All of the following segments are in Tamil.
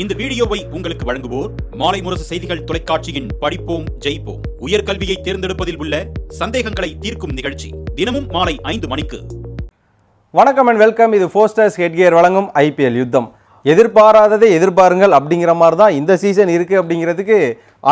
இந்த வீடியோவை உங்களுக்கு வழங்குவோர் மாலை முரசு செய்திகள் தொலைக்காட்சியின் படிப்போம் ஜெயிப்போம். உயர்கல்வியை தேர்ந்தெடுப்பதில் உள்ள சந்தேகங்களை தீர்க்கும் நிகழ்ச்சி தினமும் மாலை ஐந்து மணிக்கு. வணக்கம் அண்ட் வெல்கம் இது போஸ்டர்ஸ் ஹெட்கியர் வழங்கும் ஐபிஎல் யுத்தம். எதிர்பாராததை எதிர்பாருங்கள் அப்படிங்கிற மாதிரி தான் இந்த சீசன் இருக்குது அப்படிங்கிறதுக்கு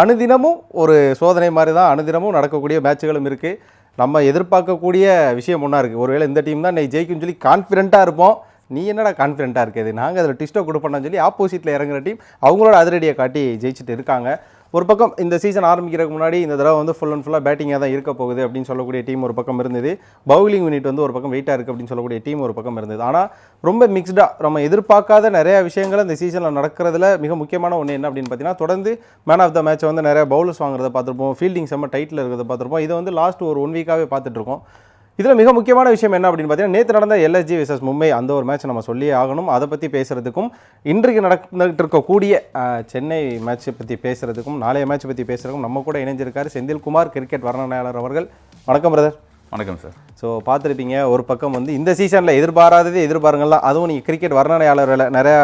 அனுதினமும் ஒரு சோதனை மாதிரி தான் அனுதினமும் நடக்கக்கூடிய மேட்சுகளும் இருக்குது நம்ம எதிர்பார்க்கக்கூடிய விஷயம் ஒன்றா இருக்குது ஒருவேளை இந்த டீம் தான் இன்னைக்கு ஜெயிக்கும்னு சொல்லி கான்ஃபிடென்ட்டாக இருப்போம். நீ என்னடா கான்ஃபிடென்ட்டாக இருக்குது நாங்கள் அதில் டிஸ்டோ கொடுப்போம்னு சொல்லி ஆப்போசிட்டில் இறங்குற டீம் அவங்களோட அதிரடியை காட்டி ஜெயிச்சுட்டு இருக்காங்க. ஒரு பக்கம் இந்த சீசன் ஆரம்பிக்கிறதுக்கு முன்னாடி இந்த தடவை வந்து ஃபுல் அண்ட் ஃபுல்லாக பேட்டிங்காக தான் இருக்க போகுது அப்படின்னு சொல்லக்கூடிய டீம் ஒரு பக்கம் இருந்தது. பவுலிங் யூனிட் வந்து ஒரு பக்கம் வெயிட்டாக இருக்குது அப்படின்னு சொல்லக்கூடிய டீம் ஒரு பக்கம் இருந்தது. ஆனால் ரொம்ப மிக்ஸ்டாக நம்ம எதிர்பார்க்காத நிறைய விஷயங்கள் இந்த சீசனில் நடக்கிறதுல மிக முக்கியமான ஒன்று என்ன அப்படின்னு பார்த்தீங்கன்னா தொடர்ந்து மேன் ஆஃப் த மேட்ச் வந்து நிறைய பவுலர்ஸ் வாங்குறத பார்த்துருப்போம். ஃபீல்டிங் செம்ம டைட்டில் இருக்கிறத பார்த்துருப்போம். இதை வந்து லாஸ்ட் ஒரு ஒன் வீக்காகவே பார்த்துட்ருக்கோம் இதில் மிக முக்கியமான விஷயம் என்ன அப்படின்னு பார்த்தீங்கன்னா நேற்று நடந்த எல்எஸ்ஜி விசஸ் மும்பை அந்த ஒரு மேட்ச் நம்ம சொல்லியே ஆகணும். அதை பற்றி பேசுகிறதுக்கும் இன்றைக்கு நடந்துகிட்டு இருக்கக்கூடிய சென்னை மேட்ச்சை பற்றி பேசுகிறதுக்கும் நாளைய மேட்ச் பற்றி பேசுகிறதுக்கும் நம்ம கூட இணைஞ்சிருக்காரு செந்தில்குமார் கிரிக்கெட் வர்ணனையாளர் அவர்கள். வணக்கம் பிரதர் வணக்கம் சார் ஸோ பார்த்துருப்பீங்க ஒரு பக்கம் வந்து இந்த சீசனில் எதிர்பாராதது எதிர்பாருங்கள்லாம் அதுவும் நீங்கள் கிரிக்கெட் வர்ணனையாளர்களை நிறையா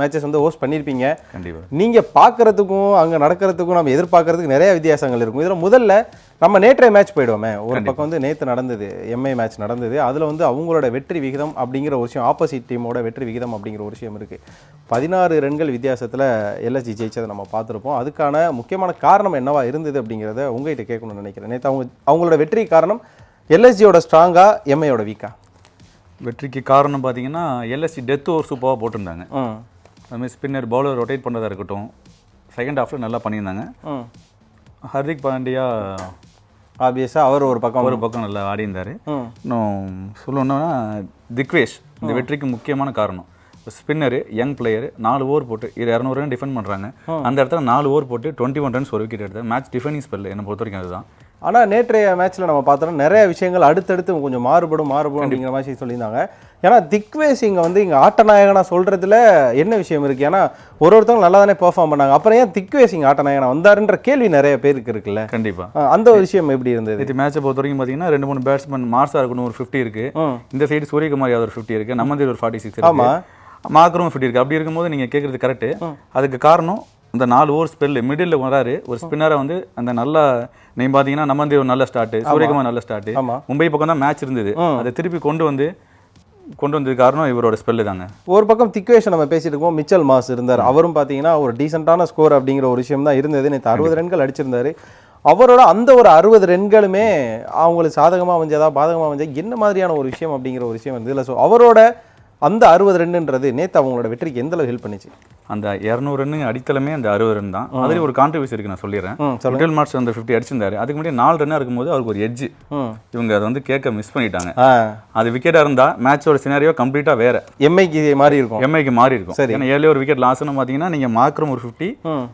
மேட்சஸ் வந்து ஹோஸ்ட் பண்ணியிருப்பீங்க கண்டிப்பாக நீங்கள் பார்க்குறதுக்கும் அங்கே நடக்கிறதுக்கும் நம்ம எதிர்பார்க்கறதுக்கு நிறைய வித்தியாசங்கள் இருக்கும். இதில் முதல்ல நம்ம நேற்றைய மேட்ச் போயிடுவோமே. ஒரு பக்கம் வந்து நேற்று நடந்தது எம்ஐ மேட்ச் நடந்தது. அதில் வந்து அவங்களோட வெற்றி விகிதம் அப்படிங்கிற ஒரு விஷயம் ஆப்போசிட் டீமோட வெற்றி விகிதம் அப்படிங்கிற ஒரு விஷயம் இருக்குது பதினாறு ரன்கள் வித்தியாசத்தில் எல்எஸ்ஜி ஜெயிச்சதை நம்ம பார்த்துருப்போம். அதுக்கான முக்கியமான காரணம் என்னவா இருந்தது அப்படிங்கிறத உங்ககிட்ட கேட்கணும்னு நினைக்கிறேன். நேற்று அவங்க அவங்களோட வெற்றி காரணம் எல்எஸ்ஜியோட ஸ்ட்ராங்கா எம்ஐயோட வீக்கா வெற்றிக்கு காரணம் பார்த்தீங்கன்னா எல்எஸ்சி டெத் ஓவர் சூப்பராக போட்டிருந்தாங்க. அதுமாதிரி ஸ்பின்னர் பவுலர் ரொட்டேட் பண்ணுறதா இருக்கட்டும் செகண்ட் ஹாஃபில் நல்லா பண்ணியிருந்தாங்க. ஹர்திக் பாண்டியா ஆப்வியஸாக அவர் ஒரு பக்கம். ஒரு பக்கம் நல்லா ஆடி இருந்தார் இன்னும் சொல்லணும்னா திக்வேஷ் இந்த வெற்றிக்கு முக்கியமான காரணம். ஸ்பின்னரு யங் பிளேயர் நாலு ஓவர் போட்டு இது இரநூறு ரன் டிஃபெண்ட் பண்ணுறாங்க அந்த இடத்துல நாலு ஓவர் போட்டு டுவெண்ட்டி ஒன் ரன்ஸ் ஒரு விக்கெட் எடுத்தார். மேட்ச் டிஃபெனிங் ஸ்பெல் என்னை பொறுத்த வரைக்கும் அதுதான். ஆனால் நேற்றைய மேட்ச்சில் நம்ம பார்த்தோம்னா நிறைய விஷயங்கள் அடுத்தடுத்து கொஞ்சம் மாறுபடும் மாறுபடும் அப்படிங்கிற மாதிரி சொல்லியிருந்தாங்க. ஏன்னா திக்வே சிங்கை வந்து இங்கே ஆட்டநாயகனா சொல்கிறதுல என்ன விஷயம் இருக்குது ஏன்னா ஒரு ஒருத்தவங்க நல்லா தானே பெர்ஃபார்ம் பண்ணாங்க. அப்புறம் ஏன் திக்வே சிங் ஆட்டநாயகனா வந்தாருன்ற கேள்வி நிறைய பேருக்கு இருக்குல்ல? கண்டிப்பாக அந்த ஒரு விஷயம் எப்படி இருந்தது? நேற்று மேட்சை பொறுத்த வரைக்கும் பார்த்தீங்கன்னா ரெண்டு மூணு பேட்ஸ்மேன் மார்ஸாக இருக்கணும் ஒரு ஃபிஃப்டி இருக்கு. ம். இந்த சைடு சூரியகுமார் யாதவ் ஃபிஃப்டி இருக்கு. நம்மந்தீர் ஒரு ஃபார்ட்டி சிக்ஸ் ஆமா. இருக்கு மார்க்கரும் ஃபிஃப்டி இருக்கு. அப்படி இருக்கும்போது நீங்கள் கேட்குறது கரெக்டு அதுக்கு காரணம் இந்த நாலு ஓவர் ஸ்பெல் மிடில் வராரு. ஒரு ஸ்பின்னரை வந்து அந்த நல்ல நீங்கள் பார்த்தீங்கன்னா நம்மந்தீர் ஒரு நல்ல ஸ்டார்ட் சூரியகுமார் நல்ல ஸ்டார்ட் ஆமா. மும்பை பக்கம் தான் மேட்ச் இருந்தது. அதை திருப்பி கொண்டு வந்து கொண்டு வந்தது காரணம் இவரோட ஸ்பெல்லு தாங்க. ஒரு பக்கம் திக்வேஷன் நம்ம பேசிட்டு இருக்கோம். மிச்சல் மாஸ் இருந்தார். அவரும் பார்த்தீங்கன்னா ஒரு டீசெண்டான ஸ்கோர் அப்படிங்கிற ஒரு விஷயம் தான் இருந்தது. நேற்று அறுபது ரன்கள் அடிச்சிருந்தாரு. அவரோட அந்த ஒரு அறுபது ரன்களுமே அவங்களுக்கு சாதகமாக அமைஞ்சதா பாதகமாக அமைஞ்சா என்ன மாதிரியான ஒரு விஷயம் அப்படிங்கிற ஒரு விஷயம் வந்து இல்லை ஸோ அவரோட அந்த அறுபது ரன்னுன்றது நேற்று அவங்களோட வெற்றிக்கு எந்த அளவு ஹெல்ப் பண்ணிச்சு? அந்த இரநூறு ரன் அடித்தளமே அந்த அறுபது ரன் தான். அதுலேயும் ஒரு கான்ட்ரிபியூஸ் இருக்கு நான் சொல்லிடுறேன். ம், மிடில் மார்க்ஸ் அந்த ஃபிஃப்டி அடிச்சிருந்தாரு. அதுக்கு முன்னாடி நாலு ரன்னாக இருக்கும்போது அவருக்கு ஒரு எட்ஜ் இவங்க அதை வந்து கேட்க மிஸ் பண்ணிட்டாங்க. அது விக்கெட்டாக இருந்தால் மேட்சோட சினாரியோ கம்ப்ளீட்டாக வேற. எம்ஐக்கு மாறி இருக்கும். எம்ஐக்கு மாறி இருக்கும். சரி. ஏன்னா ஏழு ஒரு விக்கெட் லாஸ்னு பார்த்தீங்கன்னா நீங்கள் மார்க்கரும் ஒரு ஃபிஃப்டி ம்.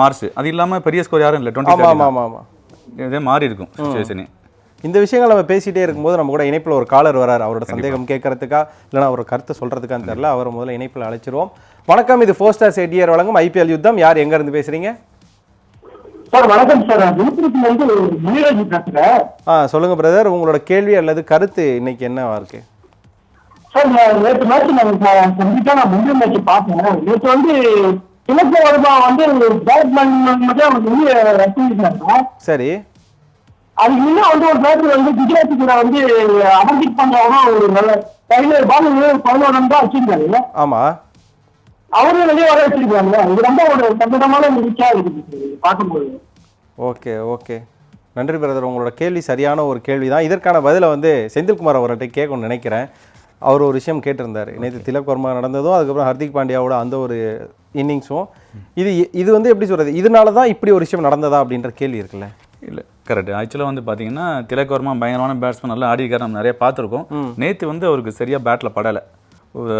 மார்ஸ் அது இல்லாமல் பெரிய ஸ்கோர் யாரும் இல்லை. டுவெண்ட்டி இதே மாறி இருக்கும் சுச்சுவேஷனே இந்த விஷயங்கள் நம்ம பேசிட்டே இருக்கும்போது நம்ம கூட இணைப்பில் ஒரு காலர் வரார். அவரோட சந்தேகம் கேட்கறதுக்கா இல்லைனா அவரோட கருத்தை சொல்றதுக்கான்னு தெரியல அவரை முதல்ல இணைப்பில் அழைச்சிருவோம். வணக்கம் இது ஃபோர் ஸ்டார் எடியர் வழங்கும் ஐபிஎல் யுத்தம். யார் எங்க இருந்து பேசுறீங்க? சார் வணக்கம் சார். விழுப்புரத்துல இருந்து முனிராஜ் பேசுறேன். ஆ சொல்லுங்க பிரதர் உங்களோட கேள்வி அல்லது கருத்து இன்னைக்கு என்னவா இருக்கு? சார் நான் நேற்று மேட்ச் நான் கண்டிப்பா நான் முந்தைய மேட்ச் பார்த்தேன். நேற்று வந்து இலக்க வருமா வந்து பேட்மேன் மட்டும் அவங்க வந்து ரசிச்சிருக்காங்க சரி. அதுக்கு முன்னே வந்து ஒரு பேட்டர் வந்து குஜராத் கூட வந்து அமர்ஜித் பண்றவங்க ஒரு நல்ல பதினேழு பால் பதினோரு ரன் தான் வச்சிருக்காரு. ஆமா. அவரும் வெளியே வர வச்சிருக்காங்க இது ரொம்ப ஒரு சங்கடமான நிகழ்ச்சியா இருக்குது பார்க்கும்போது. Okay okay. நன்றி பிரதர். உங்களோட கேள்வி சரியான ஒரு கேள்வி தான் இதற்கான பதிலை வந்து செந்தில்குமார் அவர்கிட்ட கேட்கணும்னு நினைக்கிறேன். அவர் ஒரு விஷயம் கேட்டிருந்தார். நேற்று திலக் வர்மா நடந்ததும் அதுக்கப்புறம் ஹர்திக் பாண்டியாவோட அந்த ஒரு இன்னிங்ஸும். இது இது வந்து எப்படி சொல்றது? இதனால தான் இப்படி ஒரு விஷயம் நடந்ததா அப்படின்ற கேள்வி இருக்குல்ல? இல்லை. கரெக்ட். ஆக்சுவலாக வந்து பார்த்தீங்கன்னா திலக் வர்மா பயங்கரமான பேட்ஸ்மேன் நல்லா ஆடி இருக்காரு நம்ம நிறைய பார்த்துருக்கோம். நேற்று வந்து அவருக்கு சரியாக பேட்டில் படலை.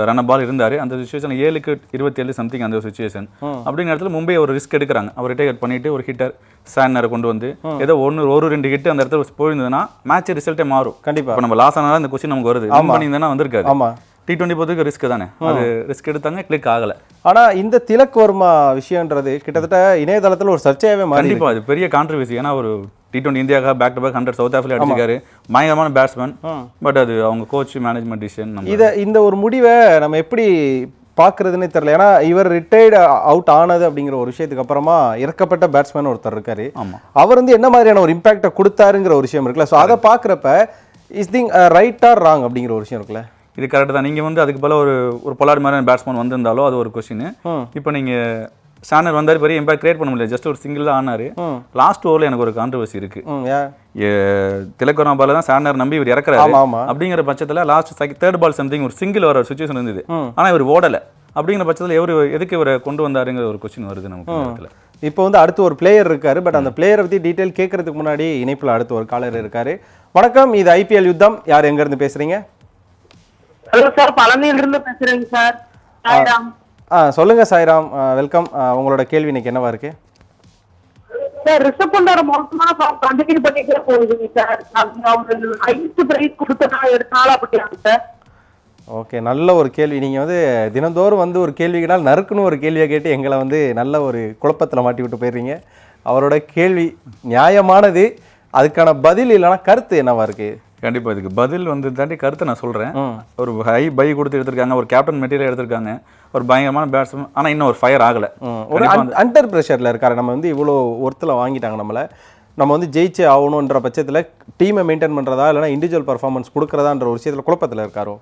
ரன் பால் இருந்தார். அந்த சுச்சுவேஷன் ஏழுக்கு இருபத்தேழு சம்திங் அந்த சுச்சுவேஷன் அப்படிங்கிற இடத்துல மும்பை ஒரு ரிஸ்க் எடுக்கிறாங்க. அவர் ரிட்டையர் பண்ணிட்டு ஒரு ஹிட்டர் சான்னரை கொண்டு வந்து ஏதோ ஒன்று ஒரு ரெண்டு ஹிட் அந்த இடத்துல போயிருந்ததுன்னா மேட்ச் ரிசல்ட்டே மாறும். கண்டிப்பா. இப்போ நம்ம லாஸ் ஆனாலும் இந்த கொஸ்டின் நமக்கு வருது. வின் பண்ணியிருந்தா வந்திருக்காரு டி டுவெண்ட்டி பொறுத்தவரைக்கும் ரிஸ்க் தானே. அது ரிஸ்க் எடுத்தாங்க கிளிக் ஆகலை. ஆனா இந்த திலக் வர்மா விஷயம்ன்றது கிட்டத்தட்ட இணையதளத்துல ஒரு சர்ச்சையாவே மாறி கண்டிப்பா அது பெரிய கான்ட்ரிபியூசி ஏன்னா ஒரு டி டுவெண்ட்டி இந்தியாவுக்காக back to back hundred South Africa அடிச்சிருக்காரு. பயங்கரமான பேட்ஸ்மேன் பட் அது அவங்க கோச் மேனேஜ்மெண்ட் டிசிஷன் இத இந்த ஒரு முடிவை நம்ம எப்படி பார்க்குறதுனே தெரியல. ஏன்னா இவர் ரிட்டையர்டு அவுட் ஆனது அப்படிங்கிற ஒரு விஷயத்துக்கு அப்புறமா இறக்கப்பட்ட பேட்ஸ்மேன் ஒருத்தர் இருக்காரு. அவர் வந்து என்ன மாதிரியான ஒரு இம்பாக்டை கொடுத்தாருங்கிற ஒரு விஷயம் இருக்குல்ல. ஸோ அதை பார்க்குறப்ப is thing right or wrong அப்படிங்கிற ஒரு விஷயம் இருக்குல்ல? இது கரெக்ட் தான். நீங்கள் வந்து அதுக்கு பதிலா ஒரு ஒரு பொலாட் மாதிரி பேட்ஸ்மேன் வந்திருந்தாலோ அது ஒரு கொஸ்டின். இப்போ நீங்கள் சானர் வந்தார் பெரிய இம்பாக்ட் கிரியேட் பண்ண முடியல. ஜஸ்ட் ஒரு சிங்கிள் தான் ஆனாரு. லாஸ்ட் ஓவரில் எனக்கு ஒரு கான்ட்ரவர்சி இருக்கு. திலக்கோரம் பால தான் சானர் நம்பி இவர் இறக்குறாரு. ஆமா ஆமா. அப்படிங்கிற பட்சத்தில் லாஸ்ட் தேர்ட் பால் சம்திங் ஒரு சிங்கிள் வர சுச்சுவேஷன் இருந்தது. ம். ஆனா இவர் ஓடல. அப்படிங்கிற பட்சத்தில் எவர் எதுக்கு இவரை கொண்டு வந்தாருங்கிற ஒரு கொஸ்டின் வருது நமக்கு இடத்துல இப்போ வந்து அடுத்து ஒரு பிளேயர் இருக்காரு பட் அந்த பிளேயரை பத்தி டீடைல் கேட்கறதுக்கு முன்னாடி இணைப்புல அடுத்து ஒரு காலர் இருக்காரு. வணக்கம் இது ஐபிஎல் யுத்தம். யார் எங்க இருந்து பேசுறீங்க ஹலோ சார் பழனியில இருந்து பேசுறேங்க சார் ஆ சொல்லுங்க சாய்ராம். வெல்கம். உங்களோட கேள்வி இன்னைக்கு என்னவா இருக்கு? சார் ரிஷப் பண்டார மோசமான ஃபார்ம் கண்டினியூ பண்ணிட்டே போகுதுங்க சார். அவங்க அவரு ஹைஸ்ட் பிரைஸ் கொடுத்தனா எடுத்தாலும் அப்படியாங்க சார். ஓகே நல்ல ஒரு கேள்வி. நீங்கள் வந்து தினந்தோறும் வந்து ஒரு கேள்விகளால் நறுக்குன்னு ஒரு கேள்வியை கேட்டு எங்களை வந்து நல்ல ஒரு குழப்பத்தில் மாட்டி விட்டு போயிடுறீங்க. அவரோட கேள்வி நியாயமானது அதுக்கான பதில் இல்லைன்னா கருத்து என்னவா இருக்கு? கண்டிப்பா இதுக்கு பதில் வந்து தாண்டி கருத்தை நான் சொல்றேன். ம். ஒரு ஹை பை கொடுத்து எடுத்திருக்காங்க ஒரு கேப்டன் மெட்டீரியல் எடுத்திருக்காங்க ஒரு பயங்கரமான பேட்ஸ்மேன் ஆனா இன்னும் ஒரு ஃபயர் ஆகல. ஒரு அண்டர் ப்ரெஷரில் இருக்காரு. நம்ம வந்து இவ்வளோ ஒருத்தில் வாங்கிட்டாங்க நம்மளை. நம்ம வந்து ஜெயிச்சே ஆகணுன்ற பட்சத்தில் டீமை மெயின்டைன் பண்ணுறதா இல்லைனா இண்டிவிஜுவல் பர்ஃபார்மன்ஸ் கொடுக்குறதான்ற ஒரு விஷயத்தில் குழப்பத்தில் இருக்காரோ?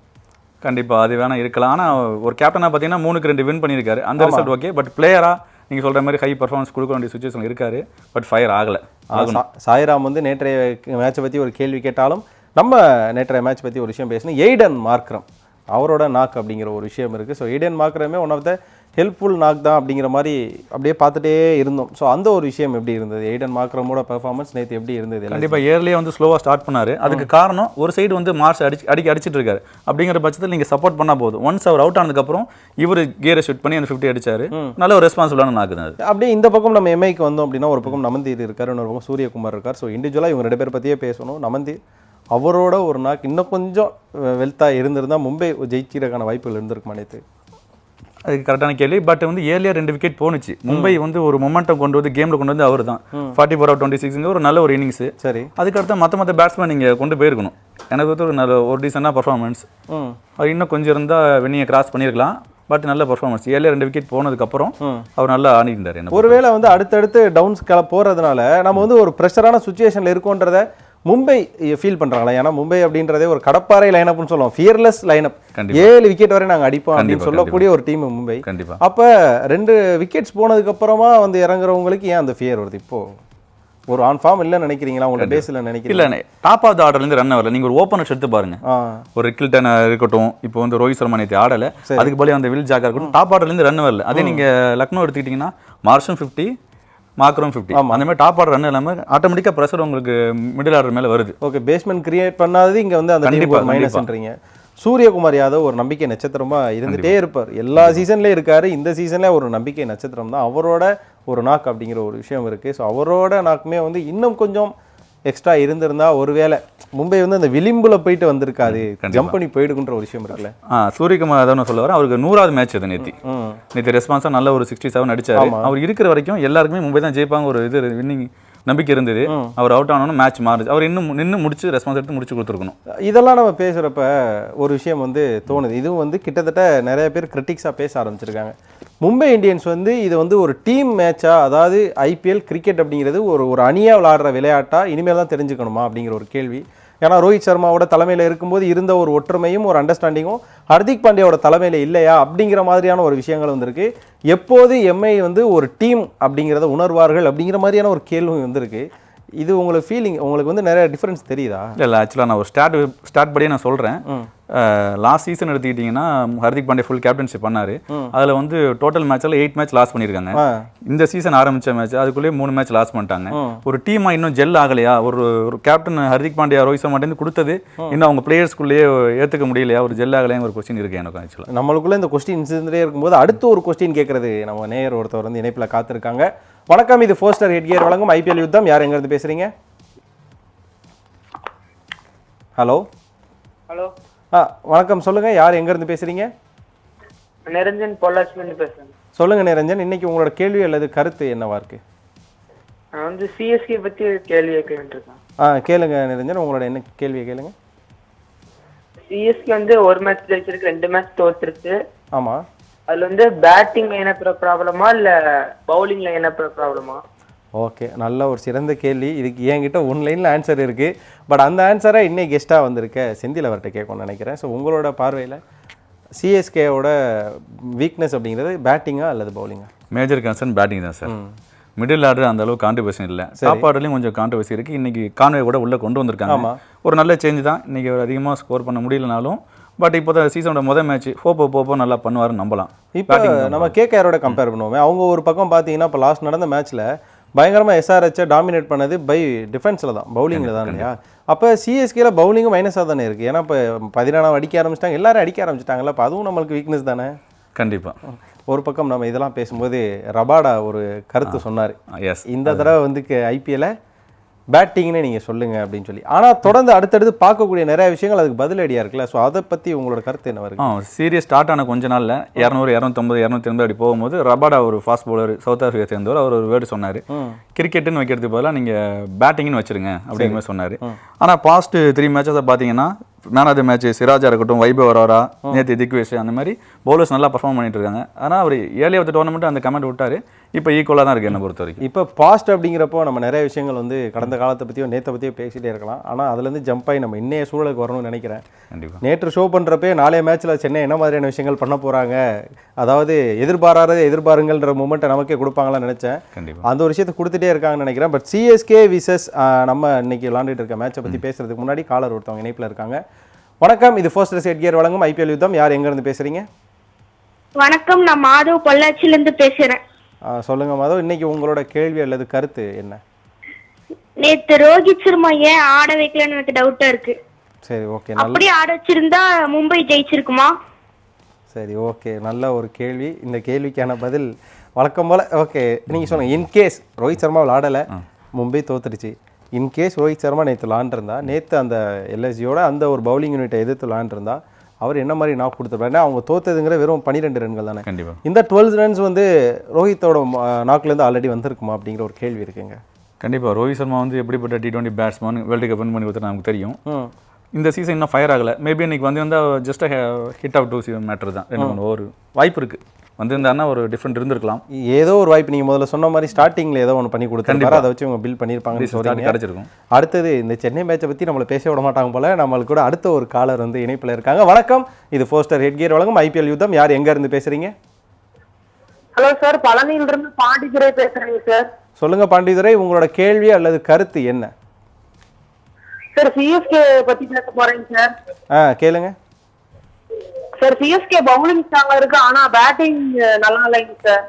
கண்டிப்பா அது வேணா இருக்கலாம். ஆனா ஒரு கேப்டனா பாத்தீங்கன்னா மூணுக்கு ரெண்டு வின் பண்ணியிருக்காரு. அந்த ரிசல்ட் ஓகே பட் பிளேயரா நீங்க சொல்ற மாதிரி ஹை பர்ஃபார்மன்ஸ் கொடுக்க வேண்டிய சுச்சுவேஷன் இருக்காரு பட் ஃபயர் ஆகல. சாய்ராம் வந்து நேற்றைய மேட்சை பற்றி ஒரு கேள்வி கேட்டாலும் நம்ம நேற்றைய மேட்ச் பற்றி ஒரு விஷயம் பேசணும் எய்டன் மார்க்ரம் அவரோட நாக் அப்படிங்கிற ஒரு விஷயம் இருக்குது so Aiden மார்க்ரமே one of the helpful knock தான் அப்படிங்கிற மாதிரி அப்படியே பார்த்துட்டே இருந்தோம். ஸோ அந்த ஒரு விஷயம் எப்படி இருந்தது? எய்டன் மார்க்ரமோட பெர்ஃபார்மன்ஸ் நேற்று எப்படி இருந்தது? எல்லாம் கண்டிப்பா ஏர்லியே வந்து ஸ்லோவா ஸ்டார்ட் பண்ணாரு. அதுக்கு காரணம் ஒரு சைடு வந்து மார்ச் அடிச்சு அடிக்க அடிச்சிட்டு இருக்காரு. அப்படிங்கிற பட்சத்தில் நீங்க சப்போர்ட் பண்ணா போதும். ஒன்ஸ் அவர் அவுட் ஆனதுக்கு அப்புறம் இவர் கியரை ஷூட் பண்ணி அந்த 50 அடிச்சாரு. நல்ல ஒரு ரெஸ்பான்சிபிளான நாக்கு தான் அது. அப்படியே இந்த பக்கம் நம்ம எம்ஐக்கு வந்தோம் அப்படின்னா ஒரு பக்கம் நமந்தீர் இருக்கார் இன்னொரு பக்கம் சூரியகுமார் இருக்கார். ஸோ இண்டிவிஜுவலாக இவங்க ரெண்டு பேர் பற்றியே பேசணும். நமந்தீர் அவரோட ஒரு நாக்கு இன்னும் கொஞ்சம் வெல்த்தாக இருந்திருந்தா மும்பை ஜெயிக்கிறதுக்கான வாய்ப்புகள் இருந்திருக்குமா நேற்று அதுக்கு கரெக்டான கேள்வி. பட் வந்து ஏர்லியா ரெண்டு விக்கெட் போணுச்சு. மும்பை வந்து ஒரு மொமெண்டம் கொண்டு வந்து கேம்ல கொண்டு வந்து அவர் தான் ஃபார்ட்டி ஃபோர் டுவெண்ட்டி சிக்ஸ்ங்க ஒரு நல்ல ஒரு இன்னிங்ஸ் சரி. அதுக்கடுத்து மற்ற மற்ற பேட்ஸ்மேன் நீங்க கொண்டு போயிருக்கணும். எனக்கு வந்து ஒரு நல்ல ஒரு டீசெண்டாக பர்ஃபார்மன்ஸ் அவர் இன்னும் கொஞ்சம் இருந்தா வெண்ணியை கிராஸ் பண்ணியிருக்கலாம் பட் நல்ல பர்ஃபார்மன்ஸ் ஏர்லியா ரெண்டு விக்கெட் போனதுக்கப்புறம். அவர் நல்லா ஆடிருந்தார் ஒருவேளை வந்து அடுத்தடுத்து டவுன்ஸ் கிள போகிறதுனால நம்ம வந்து ஒரு ப்ரெஷரான சுச்சுவேஷனில் இருக்கோன்றத மும்பை ஃபீல் பண்ணுறாங்களா ஏன்னா மும்பை அப்படின்றதே ஒரு கடப்பாறை லைனப்னு சொல்லுவோம். Fearless lineup. ஏழு விக்கெட் வரை நாங்கள் அடிப்போம் அப்படின்னு சொல்லக்கூடிய ஒரு டீம் மும்பை. கண்டிப்பா. அப்போ ரெண்டு விக்கெட்ஸ் போனதுக்கு அப்புறமா வந்து இறங்குறவங்களுக்கு ஏன் அந்த ஃபியர் வருது? இப்போ ஒரு ஆன் ஃபார்ம் இல்லைன்னு நினைக்கிறீங்களா? உங்களோட பேஸில் நினைக்கிறீங்களா? இல்ல டாப் ஆஃப் த ஆர்டர்லேருந்து ரன் வரல நீங்க ஒரு ஓப்பனர் எடுத்து பாருங்க. ஒரு ரிக்கில்டன் இருக்கட்டும் இப்போ வந்து ரோஹித் சர்மா நேற்று ஆடல. அதுக்கு பதிலா அந்த வில் ஜாக்கா இருக்கட்டும் டாப் ஆர்டர்லேருந்து ரன் வரல அதே நீங்க லக்னோ எடுத்துக்கிட்டீங்கன்னா மார்ஷும் ஃபிஃப்டி மார்க்கரும் ஃபிஃப்டி அந்த மாதிரி டாப் ஆர்டர் ரன் இல்லாம ஆட்டோமேட்டிக்கா ப்ரெஷர் உங்களுக்கு மிடில் ஆர்டர் மேல வருது. ஓகே பேஸ்மெண்ட் கிரியேட் பண்ணாதது இங்க வந்து அந்த கண்டிப்பா, டீமுக்கு மைனஸ்ன்றீங்க சூரியகுமார் யாதவ் ஒரு நம்பிக்கை நட்சத்திரமா இருந்துட்டே இருப்பார். எல்லா சீசன்லயும் இருக்காரு. இந்த சீசன்ல ஒரு நம்பிக்கை நட்சத்திரம் தான் அவரோட ஒரு நாக் அப்படிங்கிற ஒரு விஷயம் இருக்கு. ஸோ அவரோட நாக்குமே வந்து இன்னும் கொஞ்சம் எக்ஸ்ட்ரா இருந்திருந்தா ஒருவேளை மும்பை வந்து அந்த விளிம்புல போயிட்டு வந்திருக்காது. ஜம்ப் பண்ணி போயிடுக்குன்ற ஒரு விஷயம் இருக்குல்ல? ஆ சூரியகுமார் அதான் சொல்ல வரேன் அவருக்கு நூறாவது மேட்ச் அது நேத்தி. நேற்று ரெஸ்பான்ஸாக நல்ல ஒரு சிக்ஸ்டி செவன் அடிச்சாரு அவர் இருக்கிற வரைக்கும் எல்லாருக்குமே மும்பை தான் ஜெயிப்பாங்க ஒரு இது வின்னிங் நம்பிக்கை இருந்தது. அவர் அவுட் ஆனோன்னு மேட்ச் மாறுச்சு. அவர் இன்னும் நின்று முடிச்சு ரெஸ்பான்ஸ் எடுத்து முடிச்சு கொடுத்துருக்கணும். இதெல்லாம் நம்ம பேசுகிறப்ப ஒரு விஷயம் வந்து தோணுது. இதுவும் வந்து கிட்டத்தட்ட நிறைய பேர் கிரிட்டிக்ஸாக பேச ஆரம்பிச்சிருக்காங்க. மும்பை இந்தியன்ஸ் வந்து இது வந்து ஒரு டீம் மேட்சாக அதாவது ஐபிஎல் கிரிக்கெட் அப்படிங்கிறது ஒரு ஒரு அணியாக விளாடுற விளையாட்டாக இனிமேல் தான் தெரிஞ்சுக்கணுமா அப்படிங்கிற ஒரு கேள்வி. ஏன்னா ரோஹித் சர்மாவோட தலைமையில் இருக்கும்போது இருந்த ஒரு ஒற்றுமையும் ஒரு அண்டர்ஸ்டாண்டிங்கும் ஹர்திக் பாண்டியாவோட தலைமையில் இல்லையா அப்படிங்கிற மாதிரியான ஒரு விஷயங்கள் வந்திருக்கு. எப்போது எம்ஐ வந்து ஒரு டீம் அப்படிங்கிறத உணர்வார்கள் அப்படிங்கிற மாதிரியான ஒரு கேள்வி வந்திருக்கு. இது உங்களுக்கு ஃபீலிங் உங்களுக்கு வந்து நிறைய டிஃபரன்ஸ் தெரியுதா? இல்லை ஆக்சுவலாக நான் ஒரு ஸ்டார்ட் ஸ்டார்ட் படியே நான் சொல்கிறேன் லாஸ்ட் சீசன் எடுத்துக்கிட்டிங்கன்னா ஹர்திக் பாண்டே ஃபுல் கேப்டன்ஷிப் பண்ணாரு. அதில் வந்து டோட்டல் மேட்ச்சில் எயிட் மேட்ச் லாஸ் பண்ணியிருக்காங்க. இந்த சீசன் ஆரம்பிச்ச மேட்ச் அதுக்குள்ளேயே மூணு மேட்ச் லாஸ் பண்ணிட்டாங்க. ஒரு டீமா இன்னும் ஜெல் ஆகலையா? ஒரு ஒரு கேப்டன் ஹர்திக் பாண்டியா ரோஹித் சர்மாட்டேருந்து கொடுத்தது இன்னும் அவங்க பிளேயர்ஸ்குள்ளேயே ஏற்றுக்க முடியலையா? ஒரு ஜெல் ஆகலையா ஒரு கொஸ்டின் இருக்கு எனக்கு ஆக்சுவலாக நம்மளுக்குள்ள இந்த கொஸ்டின் இருந்துட்டே இருக்கும்போது அடுத்து ஒரு கொஸ்டின் கேட்கறது நம்ம நேயர் ஒருத்தர் வந்து இணைப்பில் காத்திருக்காங்க. வணக்கம் இது ஃபோஸ்டர் ஹெட்கியர் வழங்கும் ஐபிஎல் யுத்தம். யார் எங்கேருந்து பேசுறீங்க? ஹலோ ஹலோ ஆ வணக்கம். சொல்லுங்க யார் எங்கேருந்து பேசுறீங்க? நிரஞ்சன் பொள்ளாச்சிலேருந்து பேசுறேன். சொல்லுங்க நிரஞ்சன். இன்னைக்கு உங்களோட கேள்வி அல்லது கருத்து என்னவா இருக்கு? நான் வந்து சிஎஸ்கே பத்தி கேள்வி கேட்கலான்ட்டு இருக்கேன். ஆ கேளுங்க நிரஞ்சன். உங்களோட என்ன கேள்வியை கேளுங்க. சிஎஸ்கே வந்து ஒரு மேட்ச் ஜெயிச்சிருக்கு ரெண்டு மேட்ச் தோத்துருக்கு. ஆமா. அதுல வந்து பேட்டிங் என்ன ப்ராப்ளமா இல்ல பவுலிங்ல என்ன ப்ராப்ளமா ஓகே நல்ல ஒரு சிறந்த கேள்வி. இதுக்கு என்கிட்ட ஒன் லைனில் ஆன்சர் இருக்குது பட் அந்த ஆன்சரை இன்னைக்கு கெஸ்ட்டாக வந்திருக்க செந்தில் அவர்கிட்ட கேட்கணும்னு நினைக்கிறேன். ஸோ உங்களோட பார்வையில் சிஎஸ்கேவோட வீக்னஸ் அப்படிங்கிறது பேட்டிங்கா அல்லது பவுலிங்கா மேஜர் கன்சர்ன் பேட்டிங் தான் சார் மிடில் ஆர்டர் அந்த அளவுக்கு கான்ட்ரிபியூஷன் இல்லை. சாப்பாடுலையும் கொஞ்சம் கான்ட்ரிபியூசி இருக்குது இன்னைக்கு கான்வே கூட உள்ளே கொண்டு வந்திருக்காங்க. ஒரு நல்ல சேஞ்ச் தான். இன்னைக்கு அவர் அதிகமாக ஸ்கோர் பண்ண முடியலனாலும் பட் இப்போ தான் சீசனோட முதல் மேட்ச் போப்போ போப்போ நல்லா பண்ணுவாருன்னு நம்பலாம். இப்போ நம்ம கேகேஆரோட கம்பேர் பண்ணுவோமே. அவங்க ஒரு பக்கம் பார்த்தீங்கன்னா இப்போ லாஸ்ட் நடந்த மேட்ச்சில் பயங்கரமாக எஸ்ஆர்ஹெச்சை டாமினேட் பண்ணது பை டிஃபென்ஸில் தான் பவுலிங்கில் தான் இல்லையா? அப்போ சிஎஸ்கேல பவுலிங்கும் மைனஸாக தானே இருக்குது ஏன்னா இப்போ பதினாறாம் அடிக்க ஆரம்பிச்சிட்டாங்க. எல்லாரும் அடிக்க ஆரம்பிச்சிட்டாங்கல்ல அப்போ அதுவும் நம்மளுக்கு வீக்னஸ் தானே? கண்டிப்பாக ஒரு பக்கம் நம்ம இதெல்லாம் பேசும்போது ரபாடா ஒரு கருத்து சொன்னார். எஸ் இந்த தடவை வந்து ஐபிஎல்ல பேட்டிங்னு நீங்கள் சொல்லுங்க அப்படின்னு சொல்லி. ஆனால் தொடர்ந்து அடுத்தடுத்து பார்க்கக்கூடிய நிறைய விஷயங்கள் அதுக்கு பதிலடியாக இருக்குல்ல. ஸோ அதை பற்றி உங்களோட கருத்து என்ன வருது? ஆ சீரியஸ் ஸ்டார்ட் ஆன கொஞ்ச நாளில் இரநூறு இரநூத்தொம்பது இரநூத்தி எண்பது அப்படி போகும்போது ரபாடா ஒரு ஃபாஸ்ட் பவுலர் சவுத் ஆஃப்ரிக்கா சேர்ந்தவர். அவர் ஒரு வேர்டு சொன்னார். கிரிக்கெட்டுன்னு வைக்கிறதுக்கு பதிலாக நீங்கள் பேட்டிங்னு வச்சிருங்க அப்படிங்கிற மாதிரி சொன்னார். ஆனால் பாஸ்ட் த்ரீ மேட்சஸை பார்த்தீங்கன்னா மேன் ஆஃப் த மேட்ச் சிராஜா இருக்கட்டும் வைபவ் அரோரா நேற்று திக்வேஷ் அந்த மாதிரி பவுலர்ஸ் நல்லா பர்ஃபார்ம் பண்ணிட்டு இருக்காங்க. ஆனால் அவர் ஏர்லி ஆஃப் த டோர்னமெண்ட் அந்த கமெண்ட் விட்டார். இப்போ ஈக்குவலாக தான் இருக்குது என்னை பொறுத்த வரைக்கும் இப்போ பாஸ்ட் அப்படிங்கிறப்போ நம்ம நிறைய விஷயங்கள் வந்து கடந்த காலத்தை பற்றியோ நேற்றை பற்றியோ பேசிகிட்டே இருக்கலாம். ஆனால் அதுலேருந்து ஜம்ப் ஆகி நம்ம இன்னைய சூழலுக்கு வரணும்னு நினைக்கிறேன். கண்டிப்பாக நேற்று ஷோ பண்ணுறப்பே நாளைய மேட்ச்சில் சென்னை என்ன மாதிரியான விஷயங்கள் பண்ண போகிறாங்க அதாவது எதிர்பாராத எதிர்பாருங்கள்ன்ற மூமெண்ட்டை நமக்கே கொடுப்பாங்களான்னு நினச்சேன். கண்டிப்பாக அந்த ஒரு விஷயத்தை கொடுத்துட்டே இருக்காங்கன்னு நினைக்கிறேன். பட் சிஎஸ்கே விசஸ் நம்ம இன்னைக்கு விளாண்டுட்டு இருக்க மேட்சை பற்றி பேசுறதுக்கு முன்னாடி காலர் ஒருத்தவங்க இணைப்பில் இருக்காங்க. வணக்கம். இது ஃபர்ஸ்ட் செட் கியர் வழங்கும் ஐபிஎல் யுத்தம். யார் எங்கேருந்து பேசுகிறீங்க வணக்கம். நான் மாதவ் பொள்ளாச்சில இருந்து பேசுறேன் சொல்லுங்க மாதவ் இன்னைக்கு உங்களோட கேள்வி அல்லது கருத்து என்ன? நேத்து ரோஹித் சர்மா ஏன் ஆட வைக்கலன்னு எனக்கு டவுட்டா இருக்கு. சரி ஓகே நல்ல அப்படியே ஆட வச்சிருந்தா மும்பை ஜெயிச்சிருக்குமா? சரி ஓகே நல்ல ஒரு கேள்வி. இந்த கேள்விக்கான பதில் வழக்கம் போல் ஓகே நீங்கள் சொல்லுங்கள் இன்கேஸ் ரோஹித் சர்மா விளாடலை மும்பை தோத்துருச்சு இன்கேஸ் ரோஹித் சர்மா நேற்று விளாண்டுருந்தா நேற்று அந்த எல்எஸ்ஜியோட அந்த ஒரு பவுலிங் யூனிட்டை எதிர்த்து விளாண்டுருந்தா அவர் என்ன மாதிரி நாக் கொடுத்துருப்பாரு? அவங்க தோத்ததுங்கிற வெறும் பன்னிரெண்டு ரன்கள் தானே. கண்டிப்பாக இந்த டுவெல் ரன்ஸ் வந்து ரோஹித்தோட நாக்குலேருந்து ஆல்ரெடி வந்திருக்குமா அப்படிங்கிற ஒரு கேள்வி இருக்குங்க. கண்டிப்பாக ரோஹித் சர்மா வந்து எப்படிப்பட்ட T twenty batsman world cup win பண்ணி கொடுத்தா நமக்கு தெரியும். இந்த சீசன் இன்னும் ஃபயர் ஆகலை. மேபி இன்னைக்கு வந்து வந்தால் just hit of two matter தான். ரெண்டு மூணு ஓவர் வாய்ப்பு இருக்குது வந்திருந்தாருன்னா ஒரு டிஃப்ரெண்ட் இருந்திருக்கலாம். ஏதோ ஒரு வாய்ப்பு நீங்கள் முதல்ல சொன்ன மாதிரி ஸ்டார்டிங்கில் ஏதோ ஒன்று பண்ணி கொடுத்தாரு கண்டிப்பா. அதை வச்சு இவங்க பில் பண்ணியிருப்பாங்கன்னு சொல்றீங்க. கிடச்சிருக்கும். அடுத்தது இந்த சென்னை மேட்சை பற்றி நம்மளை பேச விட மாட்டாங்க போல. நம்மளுக்கு கூட அடுத்த ஒரு காலர் வந்து இணைப்பில் இருக்காங்க. வணக்கம். இது ஃபோஸ்டர் ஹெட்கியர் வழங்கும் ஐபிஎல் யுத்தம். யார் எங்க இருந்து பேசுறீங்க? ஹலோ சார் பழனியில இருந்து பாண்டித்துறை பேசுறேங்க சார் சொல்லுங்க பாண்டிதுரை உங்களோட கேள்வி அல்லது கருத்து என்ன? சார் சிஎஸ்கே பத்தி பேச போறேங்க சார் ஆ கேளுங்க. சார் சிஎஸ்கே பவுலிங் ஸ்ட்ராங்கா இருக்கு ஆனா பேட்டிங் நல்லா இல்லைங்க சார்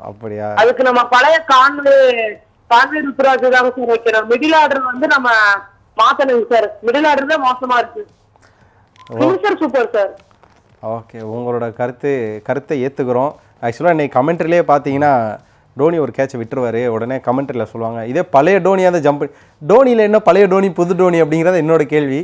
அப்படியா? அதுக்கு நம்ம பழைய கான்வே கான்வே ருத்ராஜ் தாங்க சார் வைக்கிறோம் மிடில் ஆர்டர் வந்து நம்ம மாத்தணுங்க சார் மிடில் ஆர்டர் தான் மோசமா இருக்கு. சார் சூப்பர் சார் ஓகே உங்களோட கருத்து கருத்தை ஏற்றுக்கிறோம் ஆக்சுவலாக இன்னைக்கு கமெண்ட்ரிலே பார்த்தீங்கன்னா டோனி ஒரு கேட்சை விட்டுருவாரு. உடனே கமெண்ட்ரியில் சொல்லுவாங்க இதே பழைய டோனி அந்த ஜம்ப் டோனியில் என்ன பழைய டோனி புது டோனி அப்படிங்கிறது என்னோட கேள்வி.